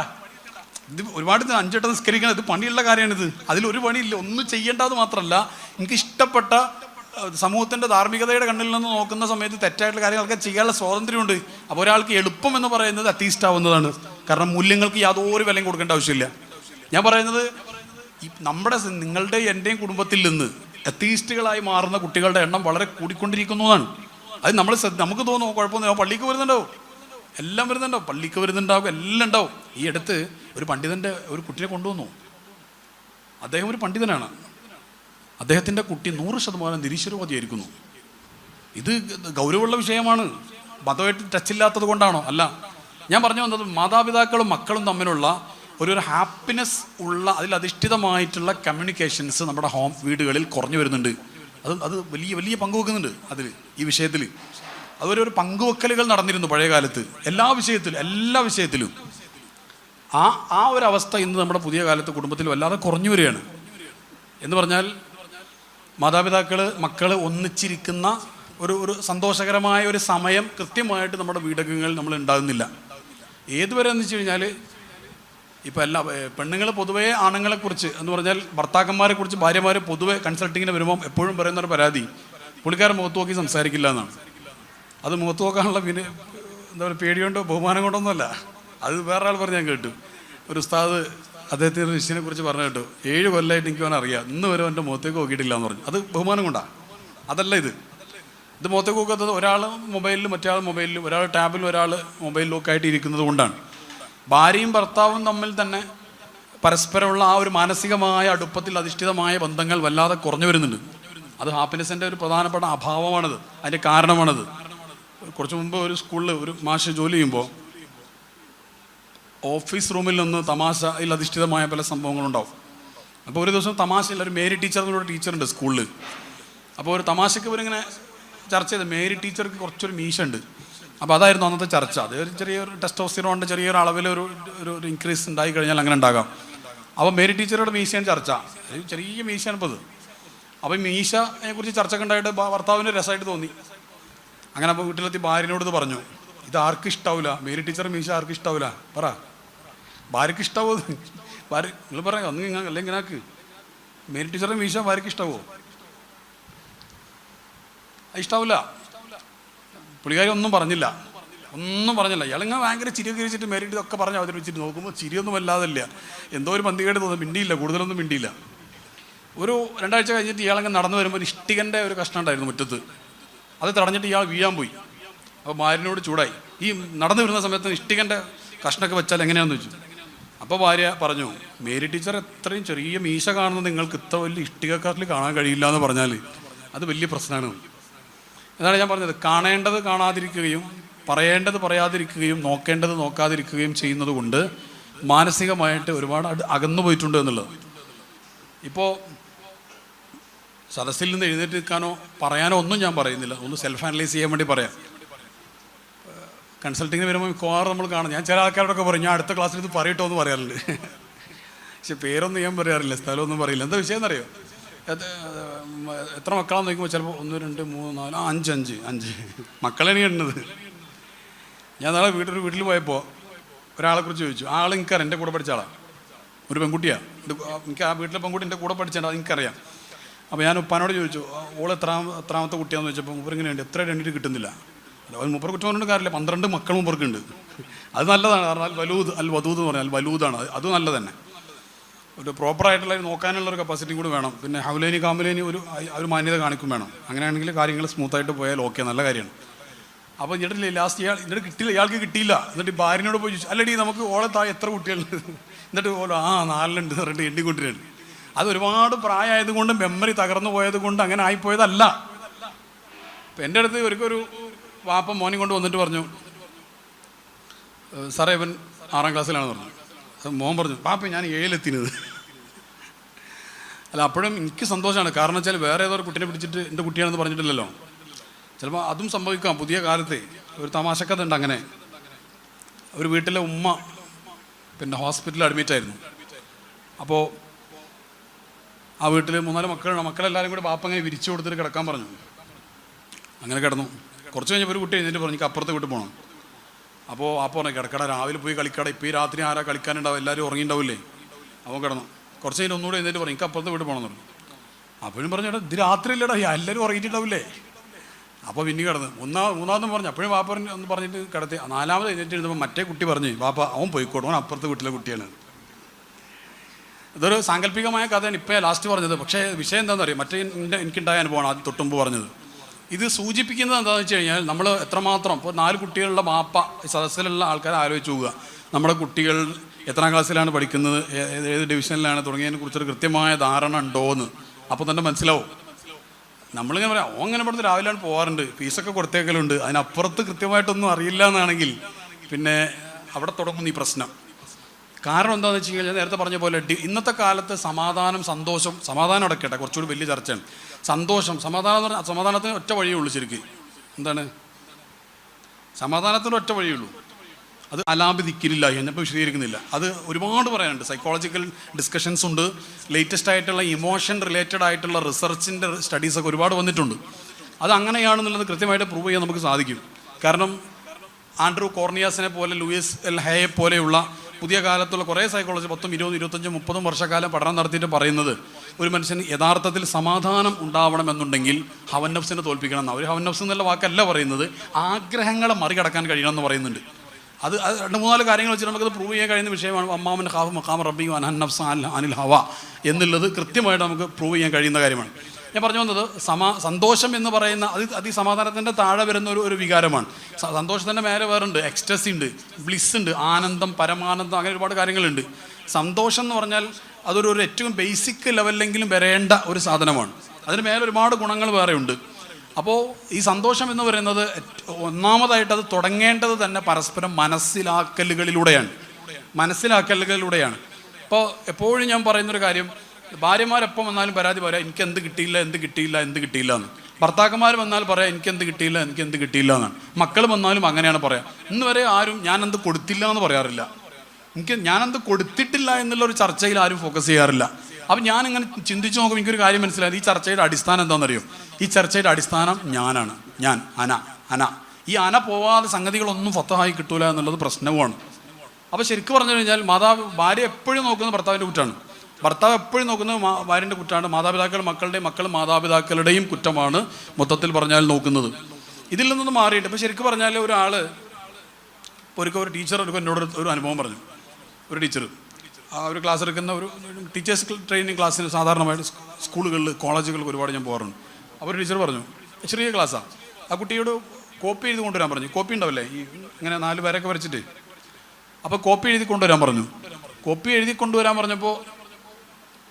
ഇത് ഒരുപാട് അഞ്ചെട്ട് നിസ്കരിക്കണം. ഇത് പണിയുള്ള കാര്യമാണിത്. അതിലൊരു പണിയില്ല. ഒന്നും ചെയ്യേണ്ടത് മാത്രമല്ല. എനിക്ക് ഇഷ്ടപ്പെട്ട ഏഹ്, സമൂഹത്തിന്റെ ധാർമ്മികതയുടെ കണ്ണിൽ നിന്ന് നോക്കുന്ന സമയത്ത് തെറ്റായിട്ടുള്ള കാര്യങ്ങളൊക്കെ ചെയ്യാനുള്ള സ്വാതന്ത്ര്യമുണ്ട്. അപ്പോൾ ഒരാൾക്ക് എളുപ്പം എന്ന് പറയുന്നത് അത്തീസ്റ്റ് ആവുന്നതാണ്. കാരണം മൂല്യങ്ങൾക്ക് യാതൊരു വിലയും കൊടുക്കേണ്ട ആവശ്യമില്ല. ഞാൻ പറയുന്നത് നമ്മുടെ നിങ്ങളുടെ എന്റെയും കുടുംബത്തിൽ നിന്ന് അത്തീസ്റ്റുകളായി മാറുന്ന കുട്ടികളുടെ എണ്ണം വളരെ കൂടിക്കൊണ്ടിരിക്കുന്നതാണ്. അത് നമ്മൾ നമുക്ക് തോന്നുന്നു കുഴപ്പമൊന്നും പള്ളിക്ക് വരുന്നുണ്ടാവും. എല്ലാം വരുന്നുണ്ടാവും. പള്ളിക്ക് വരുന്നുണ്ടാവും. എല്ലാം ഉണ്ടാവും. ഈ അടുത്ത് ഒരു പണ്ഡിതന്റെ ഒരു കുട്ടിയെ കൊണ്ടുവന്നു. അദ്ദേഹം ഒരു പണ്ഡിതനാണ്. അദ്ദേഹത്തിന്റെ കുട്ടി നൂറ് ശതമാനം നിരീശ്വരവാദിയായിരിക്കുന്നു. ഇത് ഗൗരവമുള്ള വിഷയമാണ്. മതമായിട്ട് ടച്ചില്ലാത്തത് കൊണ്ടാണോ? അല്ല. ഞാൻ പറഞ്ഞു വന്നത് മാതാപിതാക്കളും മക്കളും തമ്മിലുള്ള ഒരു ഒരു ഹാപ്പിനെസ് ഉള്ള അതിലധിഷ്ഠിതമായിട്ടുള്ള കമ്മ്യൂണിക്കേഷൻസ് നമ്മുടെ ഹോം വീടുകളിൽ കുറഞ്ഞു വരുന്നുണ്ട്. അത് അത് വലിയ വലിയ പങ്കുവെക്കുന്നുണ്ട് അതിൽ ഈ വിഷയത്തിൽ. അതൊരു ഒരു പങ്കുവെക്കലുകൾ നടന്നിരുന്നു പഴയ കാലത്ത്. എല്ലാ വിഷയത്തിലും എല്ലാ വിഷയത്തിലും. ആ ആ ഒരു അവസ്ഥ ഇന്ന് നമ്മുടെ പുതിയ കാലത്ത് കുടുംബത്തിൽ വല്ലാതെ കുറഞ്ഞു വരികയാണ്. എന്ന് പറഞ്ഞാൽ മാതാപിതാക്കൾ മക്കൾ ഒന്നിച്ചിരിക്കുന്ന ഒരു ഒരു സന്തോഷകരമായ ഒരു സമയം കൃത്യമായിട്ട് നമ്മുടെ വീടകങ്ങളിൽ നമ്മൾ ഉണ്ടാകുന്നില്ല. ഏതുവരെ എന്ന് വെച്ച് കഴിഞ്ഞാൽ ഇപ്പോൾ എല്ലാ പെണ്ണുങ്ങൾ പൊതുവേ ആണുങ്ങളെക്കുറിച്ച് എന്ന് പറഞ്ഞാൽ ഭർത്താക്കന്മാരെ കുറിച്ച് ഭാര്യമാർ പൊതുവെ കൺസൾട്ടിങ്ങിന് വരുമ്പോൾ എപ്പോഴും പറയുന്ന ഒരു പരാതി. പുള്ളിക്കാരൻ മുഖത്ത് നോക്കി സംസാരിക്കില്ല എന്നാണ്. അത് മുഖത്ത് നോക്കാനുള്ള പിന്നെ എന്താ പറയുക പേടിയോണ്ടോ ബഹുമാനം കൊണ്ടൊന്നുമല്ല. അത് വേറെ ആൾ പറഞ്ഞ് ഞാൻ കേട്ടു. ഒരു ഉസ്താദ് അദ്ദേഹത്തിന്റെ ഋഷിനെ കുറിച്ച് പറഞ്ഞു കേട്ടു. ഏഴ് കൊല്ലമായിട്ട് എനിക്ക് അവൻ അറിയാം. ഇന്ന് വരെ എന്റെ മുഖത്തേക്ക് നോക്കിയിട്ടില്ല എന്ന് പറഞ്ഞു. അത് ബഹുമാനം കൊണ്ടാണ് അതല്ല ഇത്. ഇത് മുഖത്തേക്ക് നോക്കാത്തത് ഒരാൾ മൊബൈലിൽ മറ്റേ മൊബൈലിൽ ഒരാൾ ടാബിലും ഒരാൾ മൊബൈലിൽ ഒക്കെ ആയിട്ട് ഇരിക്കുന്നത് കൊണ്ടാണ്. ഭാര്യയും ഭർത്താവും തമ്മിൽ തന്നെ പരസ്പരമുള്ള ആ ഒരു മാനസികമായ അടുപ്പത്തിൽ അധിഷ്ഠിതമായ ബന്ധങ്ങൾ വല്ലാതെ കുറഞ്ഞു വരുന്നുണ്ട്. അത് ഹാപ്പിനെസ്സിന്റെ ഒരു പ്രധാനപ്പെട്ട അഭാവമാണത്. അതിന്റെ കാരണമാണത്. കുറച്ച് മുമ്പ് ഒരു സ്കൂളിൽ ഒരു മാഷ് ജോലി ചെയ്യുമ്പോൾ ഓഫീസ് റൂമിൽ നിന്ന് തമാശയിൽ അധിഷ്ഠിതമായ പല സംഭവങ്ങളുണ്ടാവും. അപ്പോൾ ഒരു ദിവസം തമാശയിൽ ഒരു മേരി ടീച്ചർ എന്നൊരു ടീച്ചറുണ്ട് സ്കൂളിൽ അപ്പോൾ ഒരു തമാശയ്ക്ക് ഇവരിങ്ങനെ ചർച്ച ചെയ്ത് മേരി ടീച്ചർക്ക് കുറച്ചൊരു മീശ ഉണ്ട് അപ്പോൾ അതായിരുന്നു അന്നത്തെ ചർച്ച. അത് ഒരു ചെറിയൊരു ടെസ്റ്റോസ്റ്റിറോണിന്റെ ചെറിയൊരു അളവിൽ ഒരു ഒരു ഇൻക്രീസ് ഉണ്ടായി കഴിഞ്ഞാൽ അങ്ങനെ ഉണ്ടാകാം. അപ്പോൾ മേരി ടീച്ചറുടെ മീശയാണ് ചർച്ച. ഒരു ചെറിയ മീശയാണ് ഇപ്പോൾ ഇത്. അപ്പോൾ മീശയെ കുറിച്ച് ചർച്ചയൊക്കെ ഉണ്ടായിട്ട് ഭർത്താവിന് രസമായിട്ട് തോന്നി. അങ്ങനെ അപ്പോൾ വീട്ടിലെത്തി ഭാര്യനോട് പറഞ്ഞു. ഇത് ആർക്കും ഇഷ്ടാവില്ല മേരി ടീച്ചർ മീശ ആർക്കും ഇഷ്ടാവില്ല പറ. ഭാര്യക്ക് ഇഷ്ടാവോ? ഭാര്യ നിങ്ങൾ പറയാം ഒന്ന് ഇങ്ങനെ അല്ലെങ്കിൽ ഇങ്ങനാക്ക്. മേരി ടീച്ചർ മീശ ഭാര്യക്ക് ഇഷ്ടാവോ? ഇഷ്ടാവില്ല പുള്ളിക്കാരി ഒന്നും പറഞ്ഞില്ല. ഒന്നും പറഞ്ഞില്ല. ഇയാളിങ്ങനെ ഭയങ്കര ചിരിയൊക്കെ ചിരിച്ചിട്ട് മേരി ഇതൊക്കെ പറഞ്ഞ് അവതരിപ്പിച്ചിട്ട് നോക്കുമ്പോൾ ചിരിയൊന്നും വല്ലാതല്ല. എന്തോ ഒരു പന്തികേട് തോന്നുന്നു. മിണ്ടിയില്ല. കൂടുതലൊന്നും മിണ്ടിയില്ല. ഒരു രണ്ടാഴ്ച കഴിഞ്ഞിട്ട് ഇയാളങ്ങ് നടന്നു വരുമ്പോൾ ഒരു ഇഷ്ടികന്റെ ഒരു കഷ്ണം ഉണ്ടായിരുന്നു മുറ്റത്ത്. അത് തടഞ്ഞിട്ട് ഇയാൾ വീഴാൻ പോയി. അപ്പോൾ ഭാര്യനോട് ചൂടായി. ഈ നടന്നു വരുന്ന സമയത്ത് ഇഷ്ടികന്റെ കഷ്ണമൊക്കെ വെച്ചാൽ എങ്ങനെയാണെന്ന് വെച്ചു അപ്പോൾ ഭാര്യ പറഞ്ഞു മേരി ടീച്ചർ എത്രയും ചെറിയ മീശ കാണുന്നത് നിങ്ങൾക്ക് ഇത്ര വലിയ ഇഷ്ടികക്കാരിൽ കാണാൻ കഴിയില്ല എന്ന് പറഞ്ഞാൽ അത് വലിയ പ്രശ്നമാണ്. അതാണ് ഞാൻ പറഞ്ഞത്. കാണേണ്ടത് കാണാതിരിക്കുകയും പറയേണ്ടത് പറയാതിരിക്കുകയും നോക്കേണ്ടത് നോക്കാതിരിക്കുകയും ചെയ്യുന്നത് കൊണ്ട് മാനസികമായിട്ട് ഒരുപാട് അകന്നു പോയിട്ടുണ്ട് എന്നുള്ളത്. ഇപ്പോൾ സദസ്സിൽ നിന്ന് എഴുന്നേറ്റ് നിൽക്കാനോ പറയാനോ ഒന്നും ഞാൻ പറയുന്നില്ല. ഒന്ന് സെൽഫ് അനലൈസ് ചെയ്യാൻ വേണ്ടി പറയാം. കൺസൾട്ടിങ്ങിന് വരുമ്പോൾ മിക്കവാറും നമ്മൾ കാണും. ഞാൻ ചില ആൾക്കാരോടൊക്കെ പറയും ഞാൻ അടുത്ത ക്ലാസ്സിൽ ഇത് പറയട്ടോ എന്ന് പറയാറുണ്ട്. പക്ഷെ പേരൊന്നും ഞാൻ പറയാറില്ല സ്ഥലമൊന്നും പറയില്ല. എന്താ വിഷയം എന്നറിയോ എത്ര മക്കളാന്ന് നോക്കുമ്പോൾ ചിലപ്പോൾ ഒന്ന് രണ്ട് മൂന്ന് നാല് അഞ്ച് അഞ്ച് അഞ്ച്. മക്കളാണ് എണ്ണത് ഞാൻ നാളെ വീട്ടിൽ വീട്ടിൽ പോയപ്പോൾ ഒരാളെ കുറിച്ച് ചോദിച്ചു. ആൾ എനിക്കറിയാം എന്റെ കൂടെ പഠിച്ച ആളാണ് ഒരു പെൺകുട്ടിയാണ് എനിക്ക് ആ വീട്ടിലെ പെൺകുട്ടി എന്റെ കൂടെ പഠിച്ചിട്ടുണ്ട് അത് എനിക്കറിയാം. അപ്പോൾ ഞാൻ ഉപ്പാനോട് ചോദിച്ചു ഓൾ എത്രാം എത്രാമത്തെ കുട്ടിയാണെന്ന് ചോദിച്ചപ്പോൾ ഇങ്ങനെ ഉണ്ട് എത്ര രണ്ടിട്ട് കിട്ടുന്നില്ല? മൂപ്പർ കുറ്റം പറഞ്ഞിട്ട് കാര്യമില്ല. പന്ത്രണ്ട് മക്കൾ മൂപ്പർക്കുണ്ട്. അത് നല്ലതാണ്. കാരണം അൽ വലൂദ് അൽ വധൂദ് എന്ന് പറഞ്ഞാൽ വലൂദാണ്. അത് നല്ല തന്നെ. ഒരു പ്രോപ്പറായിട്ടുള്ള നോക്കാനുള്ള ഒരു കപ്പാസിറ്റി കൂടി വേണം. പിന്നെ ഹൗലേനി കാമലേനി ഒരു ഒരു മാന്യത കാണിക്കും വേണം. അങ്ങനെയാണെങ്കിൽ കാര്യങ്ങൾ സ്മൂത്തായിട്ട് പോയാൽ ഓക്കെ നല്ല കാര്യമാണ്. അപ്പോൾ എന്നിട്ടില്ലേ ലാസ്റ്റ് ഇയാൾ എന്നിട്ട് കിട്ടിയില്ല. ഇയാൾക്ക് കിട്ടിയില്ല. എന്നിട്ട് ഭാര്യനോട് പോയി ചോദിച്ചു അല്ലടി നമുക്ക് ഓളെ താഴെ എത്ര കുട്ടികളുണ്ട്? എന്നിട്ട് ഓരോ ആ നാലിലുണ്ട്. എന്ന് പറഞ്ഞിട്ട് എണ്ണിക്കൊണ്ടിരുന്നു അത് ഒരുപാട് പ്രായമായത് കൊണ്ട് മെമ്മറി തകർന്നു പോയത് കൊണ്ട് അങ്ങനെ ആയിപ്പോയതല്ല. എന്റെ അടുത്ത് ഒരിക്കൽ വാപ്പ മോനെ കൊണ്ട് വന്നിട്ട് പറഞ്ഞു "ഏഹ് സാറേ ഇവൻ ആറാം ക്ലാസ്സിലാണ് പറഞ്ഞു. മോൻ പറഞ്ഞു പാപ്പ ഞാൻ ഏഴിലെത്തിനത് അല്ല അപ്പോഴും എനിക്ക് സന്തോഷമാണ്. കാരണം വെച്ചാൽ വേറെ ഏതോ കുട്ടീനെ പിടിച്ചിട്ട് എന്റെ കുട്ടിയാണെന്ന് പറഞ്ഞിട്ടില്ലല്ലോ. ചിലപ്പോൾ അതും സംഭവിക്കാം. പുതിയ കാലത്തെ ഒരു തമാശക്കഥ ഉണ്ട് അങ്ങനെ. ഒരു വീട്ടിലെ ഉമ്മ പിന്നെ ഹോസ്പിറ്റലിൽ അഡ്മിറ്റ് ആയിരുന്നു. അപ്പോൾ ആ വീട്ടിൽ മൂന്നാൽ മക്കളുണ്ട്. മക്കളെല്ലാവരും കൂടി ബാപ്പ അങ്ങനെ വിരിച്ചു കൊടുത്തിട്ട് കിടക്കാൻ പറഞ്ഞു. അങ്ങനെ കിടന്നു. കുറച്ച് കഴിഞ്ഞപ്പോൾ ഒരു കുട്ടി എഴുന്നേറ്റ് പറഞ്ഞു "എനിക്ക് അപ്പുറത്തെ വീട്ടിൽ പോകണം അപ്പോൾ ആ പറഞ്ഞു കിടക്കട രാവിലെ പോയി കളിക്കട ഇപ്പോൾ ഈ രാത്രി ആരാ കളിക്കാനുണ്ടാവും എല്ലാവരും ഉറങ്ങിയിട്ടുണ്ടാവില്ലേ അവൻ കിടന്നു. കുറച്ച് കഴിഞ്ഞ് ഒന്നുകൂടെ എഴുന്നേറ്റ് പറഞ്ഞു എനിക്ക് അപ്പുറത്തെ വീട്ടിൽ പോകണം പറഞ്ഞു. അപ്പോഴും പറഞ്ഞു "എടാ, ഇത് രാത്രി ഇല്ലടാ എല്ലാവരും ഉറങ്ങിയിട്ടുണ്ടാവില്ലേ? അപ്പോൾ പിന്നെ കിടന്ന്. ഒന്നാ മൂന്നാമതും പറഞ്ഞു അപ്പോഴും വാപ്പ ഒന്ന് പറഞ്ഞിട്ട് കിടത്തി. നാലാമത് എഴുന്നേറ്റ് എഴുതുമ്പോൾ മറ്റേ കുട്ടി പറഞ്ഞു വാപ്പ അവൻ പോയിക്കോട്ടെ അവൻ അപ്പുറത്തെ വീട്ടിലെ കുട്ടിയാണ്. ഇതൊരു സാങ്കല്പികമായ കഥയാണ് ഇപ്പോൾ ലാസ്റ്റ് പറഞ്ഞത്. പക്ഷേ വിഷയം എന്താണെന്ന് അറിയാം മറ്റേ എനിക്കുണ്ടായ അനുഭവമാണ് ആദ്യം തൊട്ടുമ്പ് പറഞ്ഞത്. ഇത് സൂചിപ്പിക്കുന്നത് എന്താണെന്ന് വെച്ച് കഴിഞ്ഞാൽ നമ്മൾ എത്രമാത്രം ഇപ്പോൾ നാല് കുട്ടികളുടെ മാപ്പ സദസ്സിലുള്ള ആൾക്കാരെ ആലോചിച്ച് പോവുക നമ്മുടെ കുട്ടികൾ എത്രാം ക്ലാസ്സിലാണ് പഠിക്കുന്നത് ഏത് ഡിവിഷനിലാണ് തുടങ്ങിയതിനെ കുറിച്ചൊരു കൃത്യമായ ധാരണ ഉണ്ടോ എന്ന് അപ്പോൾ തന്നെ മനസ്സിലാവും. നമ്മളിങ്ങനെ പറയാം ഓ അങ്ങനെ രാവിലെ രാവിലെയാണ് പോകാറുണ്ട് ഫീസൊക്കെ കൊടുത്തേക്കലുണ്ട്. അതിനപ്പുറത്ത് കൃത്യമായിട്ടൊന്നും അറിയില്ല എന്നാണെങ്കിൽ പിന്നെ അവിടെ തുടങ്ങുന്നു ഈ പ്രശ്നം. കാരണം എന്താണെന്ന് വെച്ച് കഴിഞ്ഞാൽ നേരത്തെ പറഞ്ഞ പോലെ ഇന്നത്തെ കാലത്ത് സമാധാനം സന്തോഷം സമാധാനം അടക്കട്ടെ കുറച്ചുകൂടി വലിയ ചർച്ചയാണ്. സന്തോഷം സമാധാനം എന്ന് പറഞ്ഞാൽ സമാധാനത്തിന് ഒറ്റ വഴിയേ ഉള്ളൂ ശരിക്ക്. എന്താണ്? സമാധാനത്തിന് ഒറ്റ വഴിയേ ഉള്ളൂ. അത് അലാപിതിക്കില്ല എന്നിപ്പോൾ വിശദീകരിക്കുന്നില്ല. അത് ഒരുപാട് പറയാനുണ്ട്. സൈക്കോളജിക്കൽ ഡിസ്കഷൻസ് ഉണ്ട്. ലേറ്റസ്റ്റ് ആയിട്ടുള്ള ഇമോഷൻ റിലേറ്റഡ് ആയിട്ടുള്ള റിസർച്ചിന്റെ സ്റ്റഡീസൊക്കെ ഒരുപാട് വന്നിട്ടുണ്ട്. അത് അങ്ങനെയാണെന്നുള്ളത് കൃത്യമായിട്ട് പ്രൂവ് ചെയ്യാൻ നമുക്ക് സാധിക്കും. കാരണം ആൻഡ്രൂ കോർണിയാസിനെ പോലെ ലൂയിസ് എൽ ഹേയെ പോലെയുള്ള പുതിയ കാലത്തുള്ള കുറേ സൈക്കോളജി പത്തും ഇരുപതും ഇരുപത്തഞ്ചും മുപ്പതും വർഷക്കാലം പഠനം നടത്തിയിട്ട് പറയുന്നത് ഒരു മനുഷ്യന് യഥാർത്ഥത്തിൽ സമാധാനം ഉണ്ടാവണമെന്നുണ്ടെങ്കിൽ ഹവന്നഫ്സിനെ തോൽപ്പിക്കണം എന്നാണ് ഒരു നഫ്സ് എന്നുള്ള വാക്കല്ല പറയുന്നത്. ആഗ്രഹങ്ങളെ മറികടക്കാൻ കഴിയണം എന്ന് പറയുന്നുണ്ട്. അത് രണ്ട് മൂന്നാൽ കാര്യങ്ങൾ വെച്ചിട്ട് നമുക്കത് പ്രൂവ് ചെയ്യാൻ കഴിയുന്ന വിഷയമാണ് അമ്മാമൻ ഹാഫ് മഖാം റബ്ബി അനഹൻ നഫ്സ അനിൽ ഹവ എന്നുള്ളത് കൃത്യമായിട്ട് നമുക്ക് പ്രൂവ് ചെയ്യാൻ കഴിയുന്ന കാര്യമാണ്. ഞാൻ പറഞ്ഞു വന്നത് സമാ സന്തോഷം എന്ന് പറയുന്ന അത് അതിസമാധാനത്തിന്റെ താഴെ വരുന്ന ഒരു ഒരു വികാരമാണ്. സന്തോഷത്തിന്റെ മേലെ വേറുണ്ട്. എക്സ്റ്റസി ഉണ്ട് ബ്ലിസ് ഉണ്ട് ആനന്ദം പരമാനന്ദം അങ്ങനെ ഒരുപാട് കാര്യങ്ങളുണ്ട്. സന്തോഷം എന്ന് പറഞ്ഞാൽ അതൊരു ഒരു ഏറ്റവും ബേസിക് ലെവലിലെങ്കിലും വരേണ്ട ഒരു സാധനമാണ്. അതിന് മേലെ ഒരുപാട് ഗുണങ്ങൾ വേറെ ഉണ്ട് അപ്പോൾ ഈ സന്തോഷം എന്ന് പറയുന്നത് ഒന്നാമതായിട്ട് അത് തുടങ്ങേണ്ടത് തന്നെ പരസ്പരം മനസ്സിലാക്കലുകളിലൂടെയാണ്. മനസ്സിലാക്കലുകളിലൂടെയാണ്. ഇപ്പോൾ എപ്പോഴും ഞാൻ പറയുന്നൊരു കാര്യം ഭാര്യമാരെപ്പം വന്നാലും പരാതി പറയാം എനിക്ക് എന്ത് കിട്ടിയില്ല എന്ത് കിട്ടിയില്ല എന്ത് കിട്ടിയില്ല എന്ന്. ഭർത്താക്കന്മാർ വന്നാൽ പറയാം എനിക്ക് എന്ത് കിട്ടിയില്ല എനിക്ക് എന്ത് കിട്ടിയില്ല എന്നാണ്. മക്കൾ വന്നാലും അങ്ങനെയാണ് പറയാം. ഇന്ന് വരെ ആരും ഞാൻ എന്ത് കൊടുത്തില്ല എന്ന് പറയാറില്ല. എനിക്ക് ഞാനെന്ത് കൊടുത്തിട്ടില്ല എന്നുള്ള ഒരു ചർച്ചയിൽ ആരും ഫോക്കസ് ചെയ്യാറില്ല. അപ്പം ഇങ്ങനെ ചിന്തിച്ചു നോക്കുമ്പോൾ എനിക്കൊരു കാര്യം മനസ്സിലായത് ഈ ചർച്ചയുടെ അടിസ്ഥാനം എന്താണെന്നറിയോ ഈ ചർച്ചയുടെ അടിസ്ഥാനം ഞാനാണ്. ഞാൻ അന അന. ഈ അന പോവാതെ സംഗതികളൊന്നും ഫത്തഹായി കിട്ടൂല എന്നുള്ളത് പ്രശ്നവുമാണ്. അപ്പോൾ ശരിക്കും പറഞ്ഞു കഴിഞ്ഞാൽ മാതാവ് ഭാര്യ എപ്പോഴും നോക്കുന്ന ഭർത്താവിന്റെ കുറ്റാണ്. ഭർത്താവ് എപ്പോഴും നോക്കുന്നത് ഭാര്യന്റെ കുറ്റാണ് മാതാപിതാക്കൾ മക്കളുടെയും മക്കൾ മാതാപിതാക്കളുടെയും കുറ്റമാണ് മൊത്തത്തിൽ പറഞ്ഞാൽ നോക്കുന്നത്. ഇതിൽ നിന്നൊന്നും മാറിയിട്ട് ഇപ്പോൾ ശരിക്കും പറഞ്ഞാൽ ഒരാൾ ഒരിക്കൽ ഒരു ടീച്ചർ ഒരു എന്നോട് ഒരു- അനുഭവം പറഞ്ഞു. ഒരു ടീച്ചർ. ആ ഒരു ക്ലാസ് എടുക്കുന്ന ഒരു ടീച്ചേഴ്സ് ട്രെയിനിങ് ക്ലാസ്സിന് സാധാരണമായിട്ട് സ്കൂളുകളിൽ കോളേജുകളിൽ ഒരുപാട് ഞാൻ പോകാറുണ്ട്. അപ്പോൾ ഒരു ടീച്ചർ പറഞ്ഞു ചെറിയ ക്ലാസ്സാണ് ആ കുട്ടിയോട് കോപ്പി എഴുതി കൊണ്ടുവരാൻ പറഞ്ഞു. കോപ്പി ഉണ്ടാവില്ലേ? ഈ ഇങ്ങനെ നാല് പേരൊക്കെ വരച്ചിട്ട്. അപ്പോൾ കോപ്പി എഴുതി കൊണ്ടുവരാൻ പറഞ്ഞു. കോപ്പി എഴുതി കൊണ്ടുവരാൻ പറഞ്ഞപ്പോൾ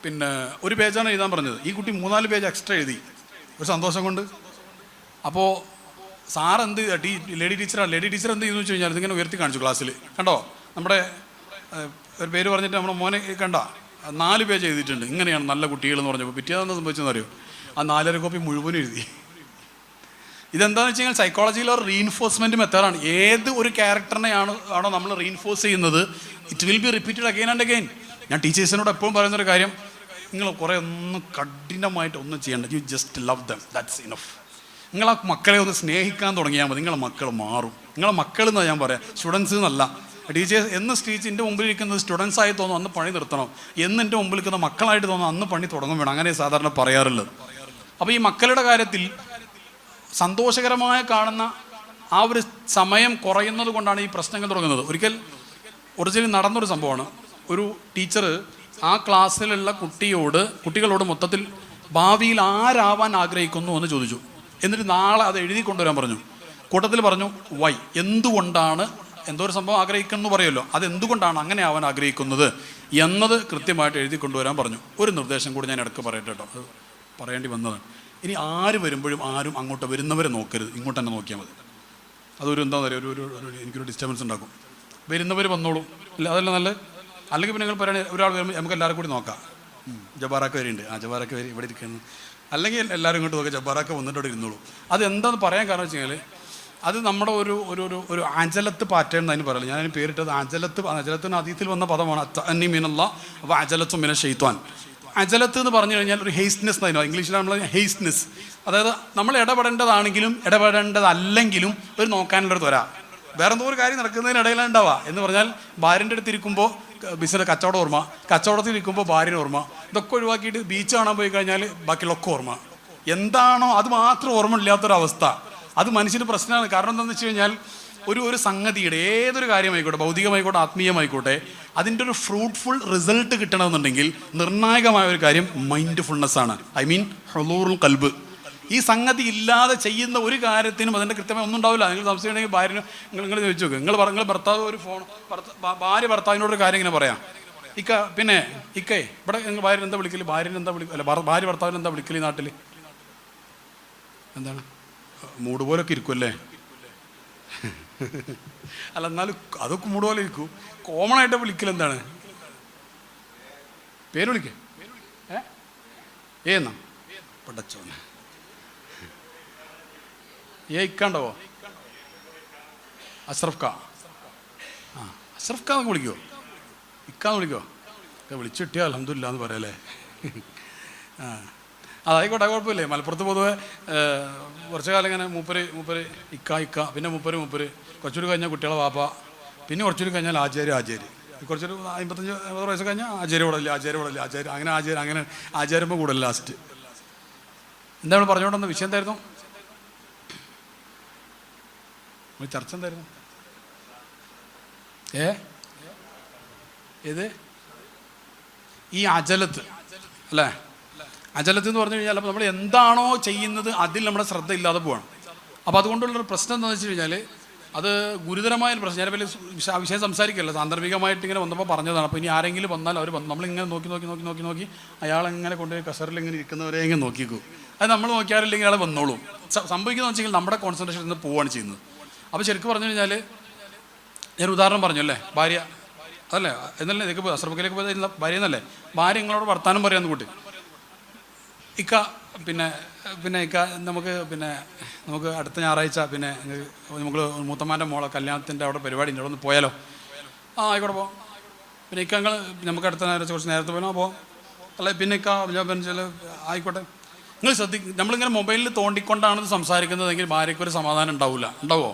പിന്നെ ഒരു പേജാണ് എഴുതാൻ പറഞ്ഞത്. ഈ കുട്ടി മൂന്നാൽ പേജ് എക്സ്ട്രാ എഴുതി. ഒരു സന്തോഷം കൊണ്ട്. അപ്പോൾ സാർ എന്ത്? ടീ ലേഡി ടീച്ചറാണ് ലേഡി ടീച്ചർ എന്ത് ചെയ്യുന്നു വെച്ച് കഴിഞ്ഞാൽ ഇതിങ്ങനെ ഉയർത്തി കാണിച്ചു ക്ലാസ്സിൽ കണ്ടോ? നമ്മുടെ ഒരു പേര് പറഞ്ഞിട്ട് നമ്മുടെ മോനെ കണ്ട. നാല് പേജ് എഴുതിയിട്ടുണ്ട്. ഇങ്ങനെയാണ് നല്ല കുട്ടികൾ എന്ന് പറഞ്ഞപ്പോൾ പിറ്റേന്ന് സംഭവിച്ചെന്ന് അറിയോ? ആ നാലര കോപ്പി മുഴുവനും എഴുതി. ഇതെന്താണെന്ന് വെച്ച് കഴിഞ്ഞാൽ സൈക്കോളജിയിൽ ഒരു റീൻഫോഴ്സ്മെന്റ് മെത്തേഡാണ് ഏത് ഒരു ക്യാരക്ടറിനെയാണ് ആണോ നമ്മൾ റീഇൻഫോഴ്സ് ചെയ്യുന്നത്? It will be repeated again and again ഞാൻ ടീച്ചേഴ്സിനോട് എപ്പോഴും പറയുന്നൊരു കാര്യം. നിങ്ങൾ കുറേ ഒന്നും കഠിനമായിട്ട് ഒന്നും ചെയ്യേണ്ട. You just love them that's enough നിങ്ങൾ ആ മക്കളെ ഒന്ന് സ്നേഹിക്കാൻ തുടങ്ങിയാൽ മതി. നിങ്ങളെ മക്കൾ മാറും. നിങ്ങളെ മക്കൾ എന്നാണ് ഞാൻ പറയാം? സ്റ്റുഡൻസ് എന്നല്ല. ടീച്ചേഴ്സ് എന്ന് ടീച്ചറിന്റെ മുമ്പിൽ ഇരിക്കുന്നത് സ്റ്റുഡൻസ് ആയി തോന്നും അന്ന് പണി നിർത്തണം. എന്ന് എന്റെ മുമ്പിൽ ഇരിക്കുന്ന മക്കളായിട്ട് തോന്നും അന്ന് പണി തുടങ്ങും വേണം. അങ്ങനെ സാധാരണ പറയാറുള്ളത്. അപ്പോൾ ഈ മക്കളുടെ കാര്യത്തിൽ സന്തോഷകരമായ കാണുന്ന ആ ഒരു സമയം കുറയുന്നത് കൊണ്ടാണ് ഈ പ്രശ്നങ്ങൾ തുടങ്ങുന്നത്. ഒരിക്കൽ ഒറിജിനൽ നടന്നൊരു സംഭവമാണ്. ഒരു ടീച്ചർ ആ ക്ലാസ്സിലുള്ള കുട്ടിയോട് കുട്ടികളോട് മൊത്തത്തിൽ ഭാവിയിൽ ആരാവാൻ ആഗ്രഹിക്കുന്നു എന്ന് ചോദിച്ചു. എന്നിട്ട് നാളെ അത് എഴുതി കൊണ്ടുവരാൻ പറഞ്ഞു. കൂട്ടത്തിൽ പറഞ്ഞു വൈ എന്തുകൊണ്ടാണ് എന്തോ ഒരു സംഭവം ആഗ്രഹിക്കുന്നു പറയുമല്ലോ. അത് എന്തുകൊണ്ടാണ് അങ്ങനെ ആവാൻ ആഗ്രഹിക്കുന്നത്? എന്നത് കൃത്യമായിട്ട് എഴുതി കൊണ്ടുവരാൻ പറഞ്ഞു. ഒരു നിർദ്ദേശം കൂടി ഞാൻ ഇടയ്ക്ക് പറയട്ടെ കേട്ടോ. അത് പറയേണ്ടി വന്നതാണ്. ഇനി ആര് വരുമ്പോഴും ആരും അങ്ങോട്ട് വരുന്നവരെ നോക്കരുത്. ഇങ്ങോട്ട് തന്നെ നോക്കിയാൽ മതി. അതൊരു എന്താ പറയുക ഒരു ഒരു എനിക്കൊരു ഡിസ്റ്റർബൻസ് ഉണ്ടാക്കും. വരുന്നവർ വന്നോളൂ. അല്ല? അതല്ല നല്ല അല്ലെങ്കിൽ പിന്നെ നിങ്ങൾ പറയുകയാണെങ്കിൽ ഒരാൾ വരുമ്പോൾ നമുക്ക് എല്ലാവരും കൂടി നോക്കാം. ജബാറാക്ക് വരെയുണ്ട് ആ ജബാറാക്ക് വരെ ഇവിടെ ഇരിക്കുന്നു അല്ലെങ്കിൽ എല്ലാവരും ഇങ്ങോട്ട് നോക്കുക ജബാറാക്ക് വന്നിട്ട് അവിടെ അത് എന്താണെന്ന് പറയാൻ കാരണം വെച്ച് കഴിഞ്ഞാൽ അത് നമ്മുടെ ഒരു ഒരു ഒരു ഒരു അജലത്ത് പാറ്റേൺ എന്ന് അതിന് ഞാൻ അതിന് പേരിട്ടത് അജലത്ത് അജലത്തിന് അതീതിൽ വന്ന പദമാണ് അന്നി മീനല്ല അപ്പോൾ അജലത്തും മിന ഷെയ്ത്വാൻ അജലത്ത് എന്ന് പറഞ്ഞു കഴിഞ്ഞാൽ ഒരു ഹേസ്റ്റ്നെസ് എന്നതിനോ ഇംഗ്ലീഷിൽ നമ്മൾ ഹേസ്റ്റ്നെസ്. അതായത് നമ്മൾ ഇടപെടേണ്ടതാണെങ്കിലും ഇടപെടേണ്ടതല്ലെങ്കിലും ഒരു നോക്കാനുള്ളൊരു ത്വര. വേറെ എന്തോ ഒരു കാര്യം നടക്കുന്നതിനിടയിലാണ് ഉണ്ടാവുക എന്ന് പറഞ്ഞാൽ ഭാര്യന്റെ അടുത്ത് ഇരിക്കുമ്പോൾ ബിസിനസ് കച്ചവടം ഓർമ്മ. കച്ചവടത്തിൽ നിൽക്കുമ്പോൾ ഭാര്യനെ ഓർമ്മ. ഇതൊക്കെ ഒഴിവാക്കിയിട്ട് ബീച്ച് കാണാൻ പോയി കഴിഞ്ഞാൽ ബാക്കിയുള്ളൊക്കെ ഓർമ്മ. എന്താണോ അത് മാത്രം ഓർമ്മ ഇല്ലാത്തൊരവസ്ഥ അത് മനുഷ്യന് പ്രശ്നമാണ്. കാരണം എന്താണെന്ന് വെച്ച് കഴിഞ്ഞാൽ ഒരു ഒരു സംഗതിയുടെ ഏതൊരു കാര്യമായിക്കോട്ടെ ഭൗതികമായിക്കോട്ടെ ആത്മീയമായിക്കോട്ടെ അതിന്റെ ഒരു ഫ്രൂട്ട്ഫുൾ റിസൾട്ട് കിട്ടണമെന്നുണ്ടെങ്കിൽ നിർണായകമായ ഒരു കാര്യം മൈൻഡ്ഫുൾനെസ് ആണ്. ഐ മീൻ ഹൊളൂറുൽ കൽബ് ഈ സംഗതി ഇല്ലാതെ ചെയ്യുന്ന ഒരു കാര്യത്തിനും അതിന്റെ കൃത്യമായി ഒന്നും ഉണ്ടാവില്ല. നിങ്ങൾ സംശയം ഉണ്ടെങ്കിൽ ഭാര്യന് നിങ്ങൾ ചോദിച്ചു നോക്ക്. നിങ്ങൾ നിങ്ങൾ ഭർത്താവ് ഒരു ഫോൺ ഭാര്യ ഭർത്താവിനോട് ഒരു കാര്യം ഇങ്ങനെ പറയാം. ഇക്ക പിന്നെ ഇക്കേ ഇവിടെ നിങ്ങൾ ഭാര്യ എന്താ വിളിക്കൽ? ഭാര്യനെ എന്താ വിളിക്കും അല്ല ഭാര്യ ഭർത്താവിനെ എന്താ വിളിക്കൽ നാട്ടിൽ എന്താണ്? മൂട് പോലൊക്കെ ഇരിക്കുമല്ലേ അല്ല എന്നാലും അതൊക്കെ മൂട് പോലെ ഇരിക്കും. കോമൺ ആയിട്ട് വിളിക്കൽ എന്താണ്? പേര് വിളിക്കേ. ഏ? ഏന്നാ പടച്ചോനെ ഏ ഇക്കാണ്ടാവോ അഷ്റഫ് ഖാ ആ അഷ്റഫ് ഖാ എന്നൊക്കെ വിളിക്കുമോ ഇക്കാന്ന് വിളിക്കുമോ ഒക്കെ വിളിച്ചു കിട്ടിയാൽ അലഹമില്ല എന്ന് പറയല്ലേ? ആ അതായിക്കോട്ടെ കുഴപ്പമില്ലേ? മലപ്പുറത്ത് പൊതുവെ കുറച്ച് കാലം ഇങ്ങനെ മൂപ്പര് മൂപ്പര് ഇക്ക ഇക്ക പിന്നെ മൂപ്പര് മൂപ്പര്. കുറച്ചുകൂടി കഴിഞ്ഞാൽ കുട്ടികളെ വാപ്പ പിന്നെ കുറച്ചുകൂടി കഴിഞ്ഞാൽ ആചാര്യ ആചാര്യ. കുറച്ചൊരു അമ്പത്തഞ്ച് അമ്പത് വയസ്സ് കഴിഞ്ഞാൽ ആചാര്യ കൂടല്ലേ ആചാര്യ കൂടല്ലേ ആചാര്യ. അങ്ങനെ ആചാര്യ അങ്ങനെ ആചാര്യമ്പോൾ കൂടല്ലേ ലാസ്റ്റ് എന്താണ് പറഞ്ഞുകൊണ്ടെന്ന് വിഷയം എന്തായിരുന്നു നമ്മൾ ചർച്ച എന്തായിരുന്നു? ഏ? ഏത്? ഈ അചലത്ത് അല്ലേ? അചലത്ത് എന്ന് പറഞ്ഞു കഴിഞ്ഞാൽ അപ്പോൾ നമ്മൾ എന്താണോ ചെയ്യുന്നത് അതിൽ നമ്മുടെ ശ്രദ്ധ ഇല്ലാതെ പോവാണ്. അപ്പോൾ അതുകൊണ്ടുള്ളൊരു പ്രശ്നം എന്താണെന്ന് വെച്ച് കഴിഞ്ഞാൽ അത് ഗുരുതരമായ ഒരു പ്രശ്നം. ഞാൻ വലിയ വിഷ- വിഷയം സംസാരിക്കല്ല? സാന്ദർഭികമായിട്ട് ഇങ്ങനെ വന്നപ്പോൾ പറഞ്ഞതാണ്. അപ്പോൾ ഇനി ആരെങ്കിലും വന്നാൽ അവർ നമ്മളിങ്ങനെ നോക്കി നോക്കി നോക്കി നോക്കി നോക്കി അയാളെങ്ങനെ കൊണ്ടുപോയി കസറിൽ ഇങ്ങനെ ഇരിക്കുന്നവരെ ഇങ്ങനെ നോക്കിക്കൂ അത് നമ്മൾ നോക്കിയാലില്ലെങ്കിൽ അയാൾ വന്നോളൂ. സംഭവിക്കുന്നതെന്ന് സംഭവിക്കുന്നത് വെച്ചെങ്കിൽ നമ്മുടെ കോൺസെൻട്രേഷൻ നിന്ന് പോവുകയാണ് ചെയ്യുന്നത്. അപ്പോൾ ശരിക്കും പറഞ്ഞു കഴിഞ്ഞാൽ ഞാൻ ഉദാഹരണം പറഞ്ഞു അല്ലേ? ഭാര്യ. അതല്ലേ? എന്നല്ലേ? ഇതൊക്കെ അസർബക്കിലേക്ക് പോയി ഭാര്യ എന്നല്ലേ? ഭാര്യ നിങ്ങളോട് വർത്താനം പറയാന്ന് കൂട്ടി. ഇക്ക പിന്നെ പിന്നെ ഇക്ക നമുക്ക് പിന്നെ നമുക്ക് അടുത്ത ഞായറാഴ്ച പിന്നെ നമുക്ക് മൂത്തമാന്റെ മോളെ കല്യാണത്തിന്റെ അവിടെ പരിപാടി ഉണ്ട്. അവിടെ ഒന്ന് പോയാലോ? ആ ആയിക്കോട്ടെ പോവാം പിന്നെ ഇക്ക ഞങ്ങൾ നമുക്ക് അടുത്ത ഞായറാഴ്ച കുറച്ച് നേരത്തെ പോയാലോ? അപ്പോൾ അല്ലെ? പിന്നെ ഇക്ക ഞാൻ പറഞ്ഞാൽ ആയിക്കോട്ടെ. നിങ്ങൾ ശ്രദ്ധിക്കും നമ്മളിങ്ങനെ മൊബൈലിൽ തോണ്ടിക്കൊണ്ടാണ് സംസാരിക്കുന്നതെങ്കിൽ ഭാര്യയ്ക്കൊരു സമാധാനം ഉണ്ടാവില്ല ഉണ്ടാവോ?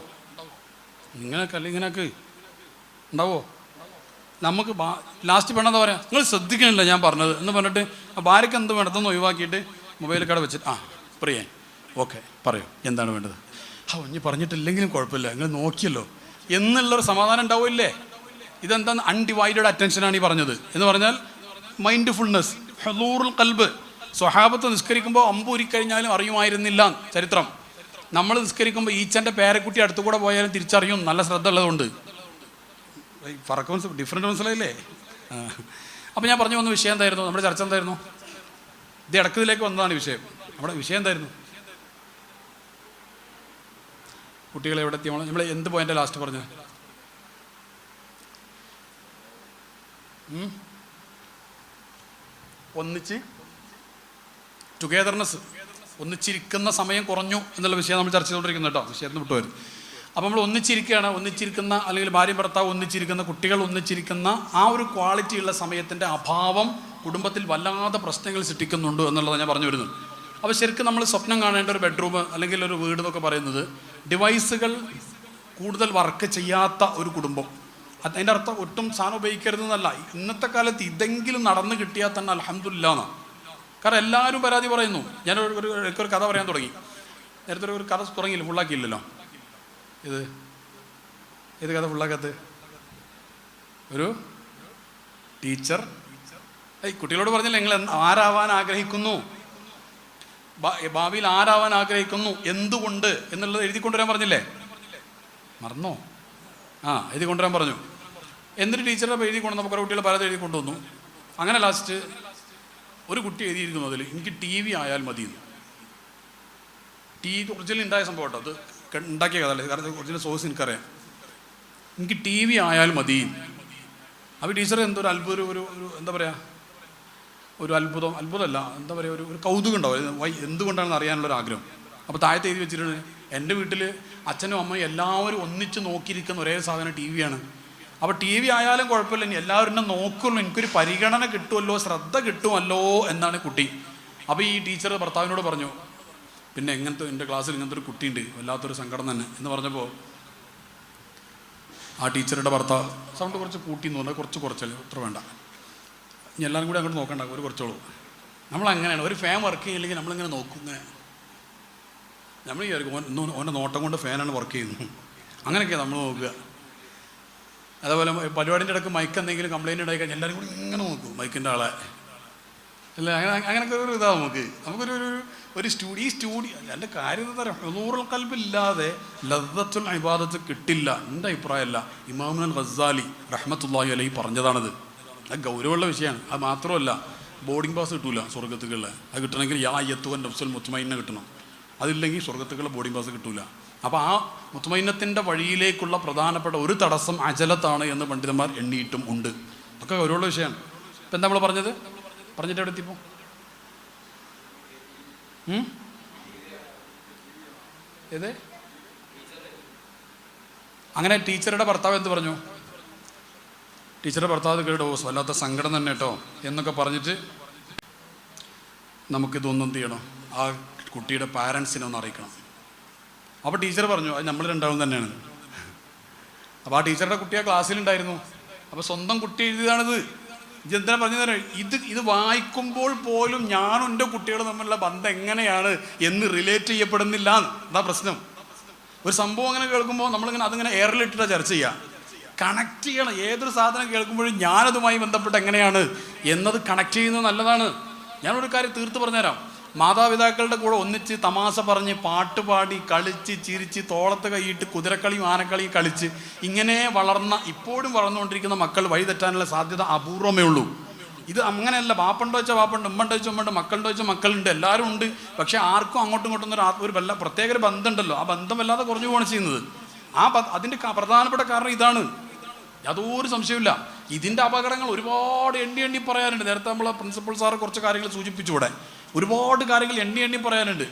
ഇങ്ങനെയൊക്കെ അല്ല? ഇങ്ങനെയൊക്കെ ഉണ്ടാവോ? നമുക്ക് ലാസ്റ്റ് വേണമെന്ന് പറയാം? നിങ്ങൾ ശ്രദ്ധിക്കണില്ല ഞാൻ പറഞ്ഞത്. എന്ന് പറഞ്ഞിട്ട് ഭാര്യയ്ക്ക് എന്ത് വേണ്ടതെന്ന് ഒഴിവാക്കിയിട്ട് മൊബൈൽ കട വെച്ചിട്ട്. ആ പ്രിയേ ഓക്കെ പറയൂ. എന്താണ് വേണ്ടത്? ആ ഇനി പറഞ്ഞിട്ടില്ലെങ്കിലും കുഴപ്പമില്ല. നിങ്ങൾ നോക്കിയല്ലോ. എന്നുള്ളൊരു സമാധാനം ഉണ്ടാവില്ലേ ഇതെന്താ അൺഡിവൈഡഡ് അറ്റൻഷനാണ് ഈ പറഞ്ഞത്. എന്ന് പറഞ്ഞാൽ മൈൻഡ് ഫുൾനെസ് ഹലൂറുൽ കൽബ് സ്വഹാബത്ത് നിസ്കരിക്കുമ്പോൾ അമ്പൂരിക്കഴിഞ്ഞാലും അറിയുമായിരുന്നില്ല ചരിത്രം. നമ്മൾ നിസ്കരിക്കുമ്പോൾ ഈച്ചന്റെ പേരക്കുട്ടി അടുത്തു കൂടെ പോയാലും തിരിച്ചറിയും. നല്ല ശ്രദ്ധ ഉള്ളതുകൊണ്ട് ഫറക്ക് മനസ്സിൽ ഡിഫറെന്റ് മനസ്സിലായില്ലേ. അപ്പോൾ ഞാൻ പറഞ്ഞു വന്ന വിഷയം എന്തായിരുന്നു? നമ്മുടെ ചർച്ച എന്തായിരുന്നു? ഇത് ഇടക്കത്തിലേക്ക് വന്നതാണ് വിഷയം. നമ്മുടെ വിഷയം എന്തായിരുന്നു? കുട്ടികളെ എവിടെ എത്തിയോ നമ്മൾ എന്ത് പോയിന്റെ ലാസ്റ്റ് പറഞ്ഞു ഒന്നിച്ച്. ടുഗെദർനെസ് ഒന്നിച്ചിരിക്കുന്ന സമയം കുറഞ്ഞു എന്നുള്ള വിഷയം നമ്മൾ ചർച്ച ചെയ്തുകൊണ്ടിരിക്കുന്നു കേട്ടോ. വിഷയത്തിന് വിട്ടുവരും അപ്പോൾ നമ്മൾ ഒന്നിച്ചിരിക്കുകയാണ്. ഒന്നിച്ചിരിക്കുന്ന അല്ലെങ്കിൽ ഭാര്യ ഭർത്താവ് ഒന്നിച്ചിരിക്കുന്ന കുട്ടികൾ ഒന്നിച്ചിരിക്കുന്ന ആ ഒരു ക്വാളിറ്റിയുള്ള സമയത്തിന്റെ അഭാവം കുടുംബത്തിൽ വല്ലാതെ പ്രശ്നങ്ങൾ സൃഷ്ടിക്കുന്നുണ്ട് എന്നുള്ളത് ഞാൻ പറഞ്ഞു വരുന്നത്. അപ്പോൾ ശരിക്കും നമ്മൾ സ്വപ്നം കാണേണ്ട ഒരു ബെഡ്റൂം അല്ലെങ്കിൽ ഒരു വീട് എന്നൊക്കെ പറയുന്നത് ഡിവൈസുകൾ കൂടുതൽ വർക്ക് ചെയ്യാത്ത ഒരു കുടുംബം. അത് അതിന്റെ അർത്ഥം ഒട്ടും സാധനം ഉപയോഗിക്കരുതെന്നല്ല. ഇന്നത്തെ കാലത്ത് ഇതെങ്കിലും നടന്നു കിട്ടിയാൽ തന്നെ അലഹമില്ല എന്നാണ് കാരണം എല്ലാവരും പരാതി പറയുന്നു. ഞാൻ ഒരു ഒരു കഥ പറയാൻ തുടങ്ങി. നേരത്തെ ഒരു- കഥ തുടങ്ങിയില്ല ഫുള്ളാക്കിയില്ലല്ലോ. ഇത് ഏത് കഥ ഫുള്ളാക്കത്ത്? ഒരു ടീച്ചർ. ഈ കുട്ടികളോട് പറഞ്ഞില്ല നിങ്ങൾ ആരാവാൻ ആഗ്രഹിക്കുന്നു? ഭാവിയിൽ ആരാവാൻ ആഗ്രഹിക്കുന്നു? എന്തുകൊണ്ട്? എന്നുള്ളത് എഴുതി കൊണ്ടുവരാൻ പറഞ്ഞില്ലേ? മറന്നോ? ആ എഴുതി കൊണ്ടുവരാൻ പറഞ്ഞു. എന്നിട്ട് ടീച്ചറുടെ എഴുതി നമുക്ക് കുറേ കുട്ടികൾ പലതും എഴുതി കൊണ്ടുവന്നു. അങ്ങനെ ലാസ്റ്റ് ഒരു കുട്ടി എഴുതിയിരിക്കുന്നു അതിൽ എനിക്ക് ടി വി ആയാൽ മതി എന്ന് ടി വി ഒറിജിനൽ ഉണ്ടായ സംഭവം അത് ഉണ്ടാക്കിയ കഥ കാരണം ഒറിജിനൽ സോഴ്സ് എനിക്കറിയാം. എനിക്ക് ടി വി ആയാൽ മതി അപ്പോൾ ടീച്ചർ എന്തൊരു അത്ഭുത ഒരു ഒരു എന്താ പറയുക ഒരു അത്ഭുതം അത്ഭുതമല്ല എന്താ പറയുക ഒരു ഒരു കൗതുകം ഉണ്ടാവും. വൈ എന്തുകൊണ്ടാണെന്ന് അറിയാനുള്ളൊരു ആഗ്രഹം. അപ്പോൾ താഴത്തെ എഴുതി വെച്ചിട്ടുണ്ട് എന്റെ വീട്ടിൽ അച്ഛനും അമ്മയും എല്ലാവരും ഒന്നിച്ച് നോക്കിയിരിക്കുന്ന ഒരേ സാധനം ടി വിയാണ് അപ്പോൾ ടി വി ആയാലും കുഴപ്പമില്ല. ഇനി എല്ലാവരും എന്നെ നോക്കുള്ളൂ എനിക്കൊരു പരിഗണന കിട്ടുമല്ലോ ശ്രദ്ധ കിട്ടുമല്ലോ എന്നാണ് കുട്ടി. അപ്പോൾ ഈ ടീച്ചർ ഭർത്താവിനോട് പറഞ്ഞു പിന്നെ എങ്ങനത്തെ എന്റെ ക്ലാസ്സിൽ ഇങ്ങനത്തെ ഒരു കുട്ടിയുണ്ട്. വല്ലാത്തൊരു സങ്കടം തന്നെ. എന്ന് പറഞ്ഞപ്പോൾ ആ ടീച്ചറുടെ ഭർത്താവ് സൗണ്ട് കുറച്ച് കൂട്ടി എന്ന് പറഞ്ഞാൽ കുറച്ച് കുറച്ചല്ലേ അത്ര വേണ്ട. ഇനി എല്ലാവരും കൂടി അങ്ങോട്ട് നോക്കണ്ട ഒരു കുറച്ചോളൂ. നമ്മൾ അങ്ങനെയാണ്. ഒരു ഫാൻ വർക്ക് ചെയ്യില്ലെങ്കിൽ നമ്മളിങ്ങനെ നോക്കും ഇങ്ങനെ. നമ്മൾ ഈ ഓൻ ഓന്റെ നോട്ടം കൊണ്ട് ഫാനാണ് വർക്ക് ചെയ്യുന്നത്. അങ്ങനെയൊക്കെയാണ് നമ്മൾ നോക്കുക. അതേപോലെ പരിപാടിന്റെ ഇടയ്ക്ക് മൈക്ക് എന്തെങ്കിലും കംപ്ലൈന്റ് ഉണ്ടായി കഴിഞ്ഞാൽ എല്ലാവരും കൂടി ഇങ്ങനെ നോക്കും മൈക്കിന്റെ ആളെ. അല്ല? അങ്ങനെ അങ്ങനെയൊക്കെ ഒരു ഇതാ നമുക്ക്. നമുക്കൊരു ഒരു ഒരു സ്റ്റുഡി ഈ സ്റ്റുഡിയോ എന്റെ കാര്യം എന്താ പറയുക ഹുദൂറുൽ കൽബില്ലാതെ ലദ്ദത്തുൽ ഇബാദത്ത് കിട്ടില്ല. എന്റെ അഭിപ്രായമല്ല ഇമാമുൽ ഖസാലി റഹ്മത്തുള്ളാഹി അലൈഹി പറഞ്ഞതാണത്. അത് ഗൗരവമുള്ള വിഷയമാണ് അത് മാത്രമല്ല ബോർഡിംഗ് പാസ് കിട്ടൂല സ്വർഗത്തുകളിൽ അത് കിട്ടണമെങ്കിൽ യാ അയ്യത്തുവൻ നഫ്സുൽ മുത്തുമൈനെ കിട്ടണം. അതില്ലെങ്കിൽ സ്വർഗത്തുക്കളുടെ ബോർഡിംഗ് പാസ് കിട്ടൂല. അപ്പോൾ ആ മുത്തുമൈനത്തിന്റെ വഴിയിലേക്കുള്ള പ്രധാനപ്പെട്ട ഒരു തടസ്സം അചലത്താണ് എന്ന് പണ്ഡിതന്മാർ എണ്ണിയിട്ടും ഉണ്ട്. ഒക്കെ ഗൗരവമുള്ള വിഷയമാണ്. ഇപ്പം എന്താ നമ്മൾ പറഞ്ഞത്? പറഞ്ഞിട്ട് എവിടെ എത്തിപ്പോ? ഏത്? അങ്ങനെ ടീച്ചറുടെ ഭർത്താവ് എന്ത് പറഞ്ഞു? ടീച്ചറുടെ ഭർത്താവ് കേട്ടോ. വല്ലാത്ത സങ്കടം തന്നെ കേട്ടോ എന്നൊക്കെ പറഞ്ഞിട്ട് നമുക്കിതൊന്നും ചെയ്യണം? ആ കുട്ടിയുടെ പാരൻസിനെ ഒന്ന് അറിയിക്കണം. അപ്പോൾ ടീച്ചർ പറഞ്ഞു അത് നമ്മൾ രണ്ടാളും തന്നെയാണ്. അപ്പോൾ ആ ടീച്ചറുടെ കുട്ടി ആ ക്ലാസ്സിലുണ്ടായിരുന്നു അപ്പോൾ സ്വന്തം കുട്ടി എഴുതിയതാണിത്. ഇത് എന്തിനാ പറഞ്ഞു തരാം? ഇത് ഇത് വായിക്കുമ്പോൾ പോലും ഞാനും എന്റെ കുട്ടികളും തമ്മിലുള്ള ബന്ധം എങ്ങനെയാണ് എന്ന് റിലേറ്റ് ചെയ്യപ്പെടുന്നില്ല അതാ പ്രശ്നം. ഒരു സംഭവം അങ്ങനെ കേൾക്കുമ്പോൾ നമ്മളിങ്ങനെ അതിങ്ങനെ എയറിലിട്ടിട്ട് ചർച്ച ചെയ്യുക കണക്ട് ചെയ്യണം. ഏതൊരു സാധനം കേൾക്കുമ്പോഴും ഞാനതുമായി ബന്ധപ്പെട്ട് എങ്ങനെയാണ് എന്നത് കണക്ട് ചെയ്യുന്നത് നല്ലതാണ്. ഞാനൊരു കാര്യം തീർത്ത് പറഞ്ഞുതരാം. മാതാപിതാക്കളുടെ കൂടെ ഒന്നിച്ച് തമാശ പറഞ്ഞ് പാട്ട് പാടി കളിച്ച് ചിരിച്ച് തോളത്ത് കൈയിട്ട് കുതിരക്കളിയും ആനക്കളിയും കളിച്ച് ഇങ്ങനെ വളർന്ന ഇപ്പോഴും വളർന്നുകൊണ്ടിരിക്കുന്ന മക്കൾ വഴി തെറ്റാനുള്ള സാധ്യത അപൂർവമേ ഉള്ളൂ. ഇത് അങ്ങനെയല്ല. വാപ്പുണ്ടോ വെച്ചാൽ വാപ്പുണ്ട് ഉമ്മണ്ടോ വെച്ചാൽ ഉമ്മണ്ട് മക്കളുണ്ടോ വെച്ചാൽ മക്കളുണ്ട് എല്ലാവരും ഉണ്ട്. പക്ഷെ ആർക്കും അങ്ങോട്ടും ഇങ്ങോട്ടും ഒരു വല്ല പ്രത്യേക ഒരു ബന്ധമുണ്ടല്ലോ. ആ ബന്ധം വല്ലാതെ കുറഞ്ഞു പോകണം ചെയ്യുന്നത്. ആ അതിന്റെ പ്രധാനപ്പെട്ട കാരണം ഇതാണ്. യാതൊരു സംശയമില്ല ഇതിന്റെ അപകടങ്ങൾ ഒരുപാട് എണ്ണി എണ്ണി പറയാനുണ്ട്. നേരത്തെ നമ്മൾ പ്രിൻസിപ്പൽ സാറ് കുറച്ച് കാര്യങ്ങൾ സൂചിപ്പിച്ചു ഇവിടെ. ഒരുപാട് കാര്യങ്ങൾ എണ്ണി എണ്ണി പറയാനുണ്ട്.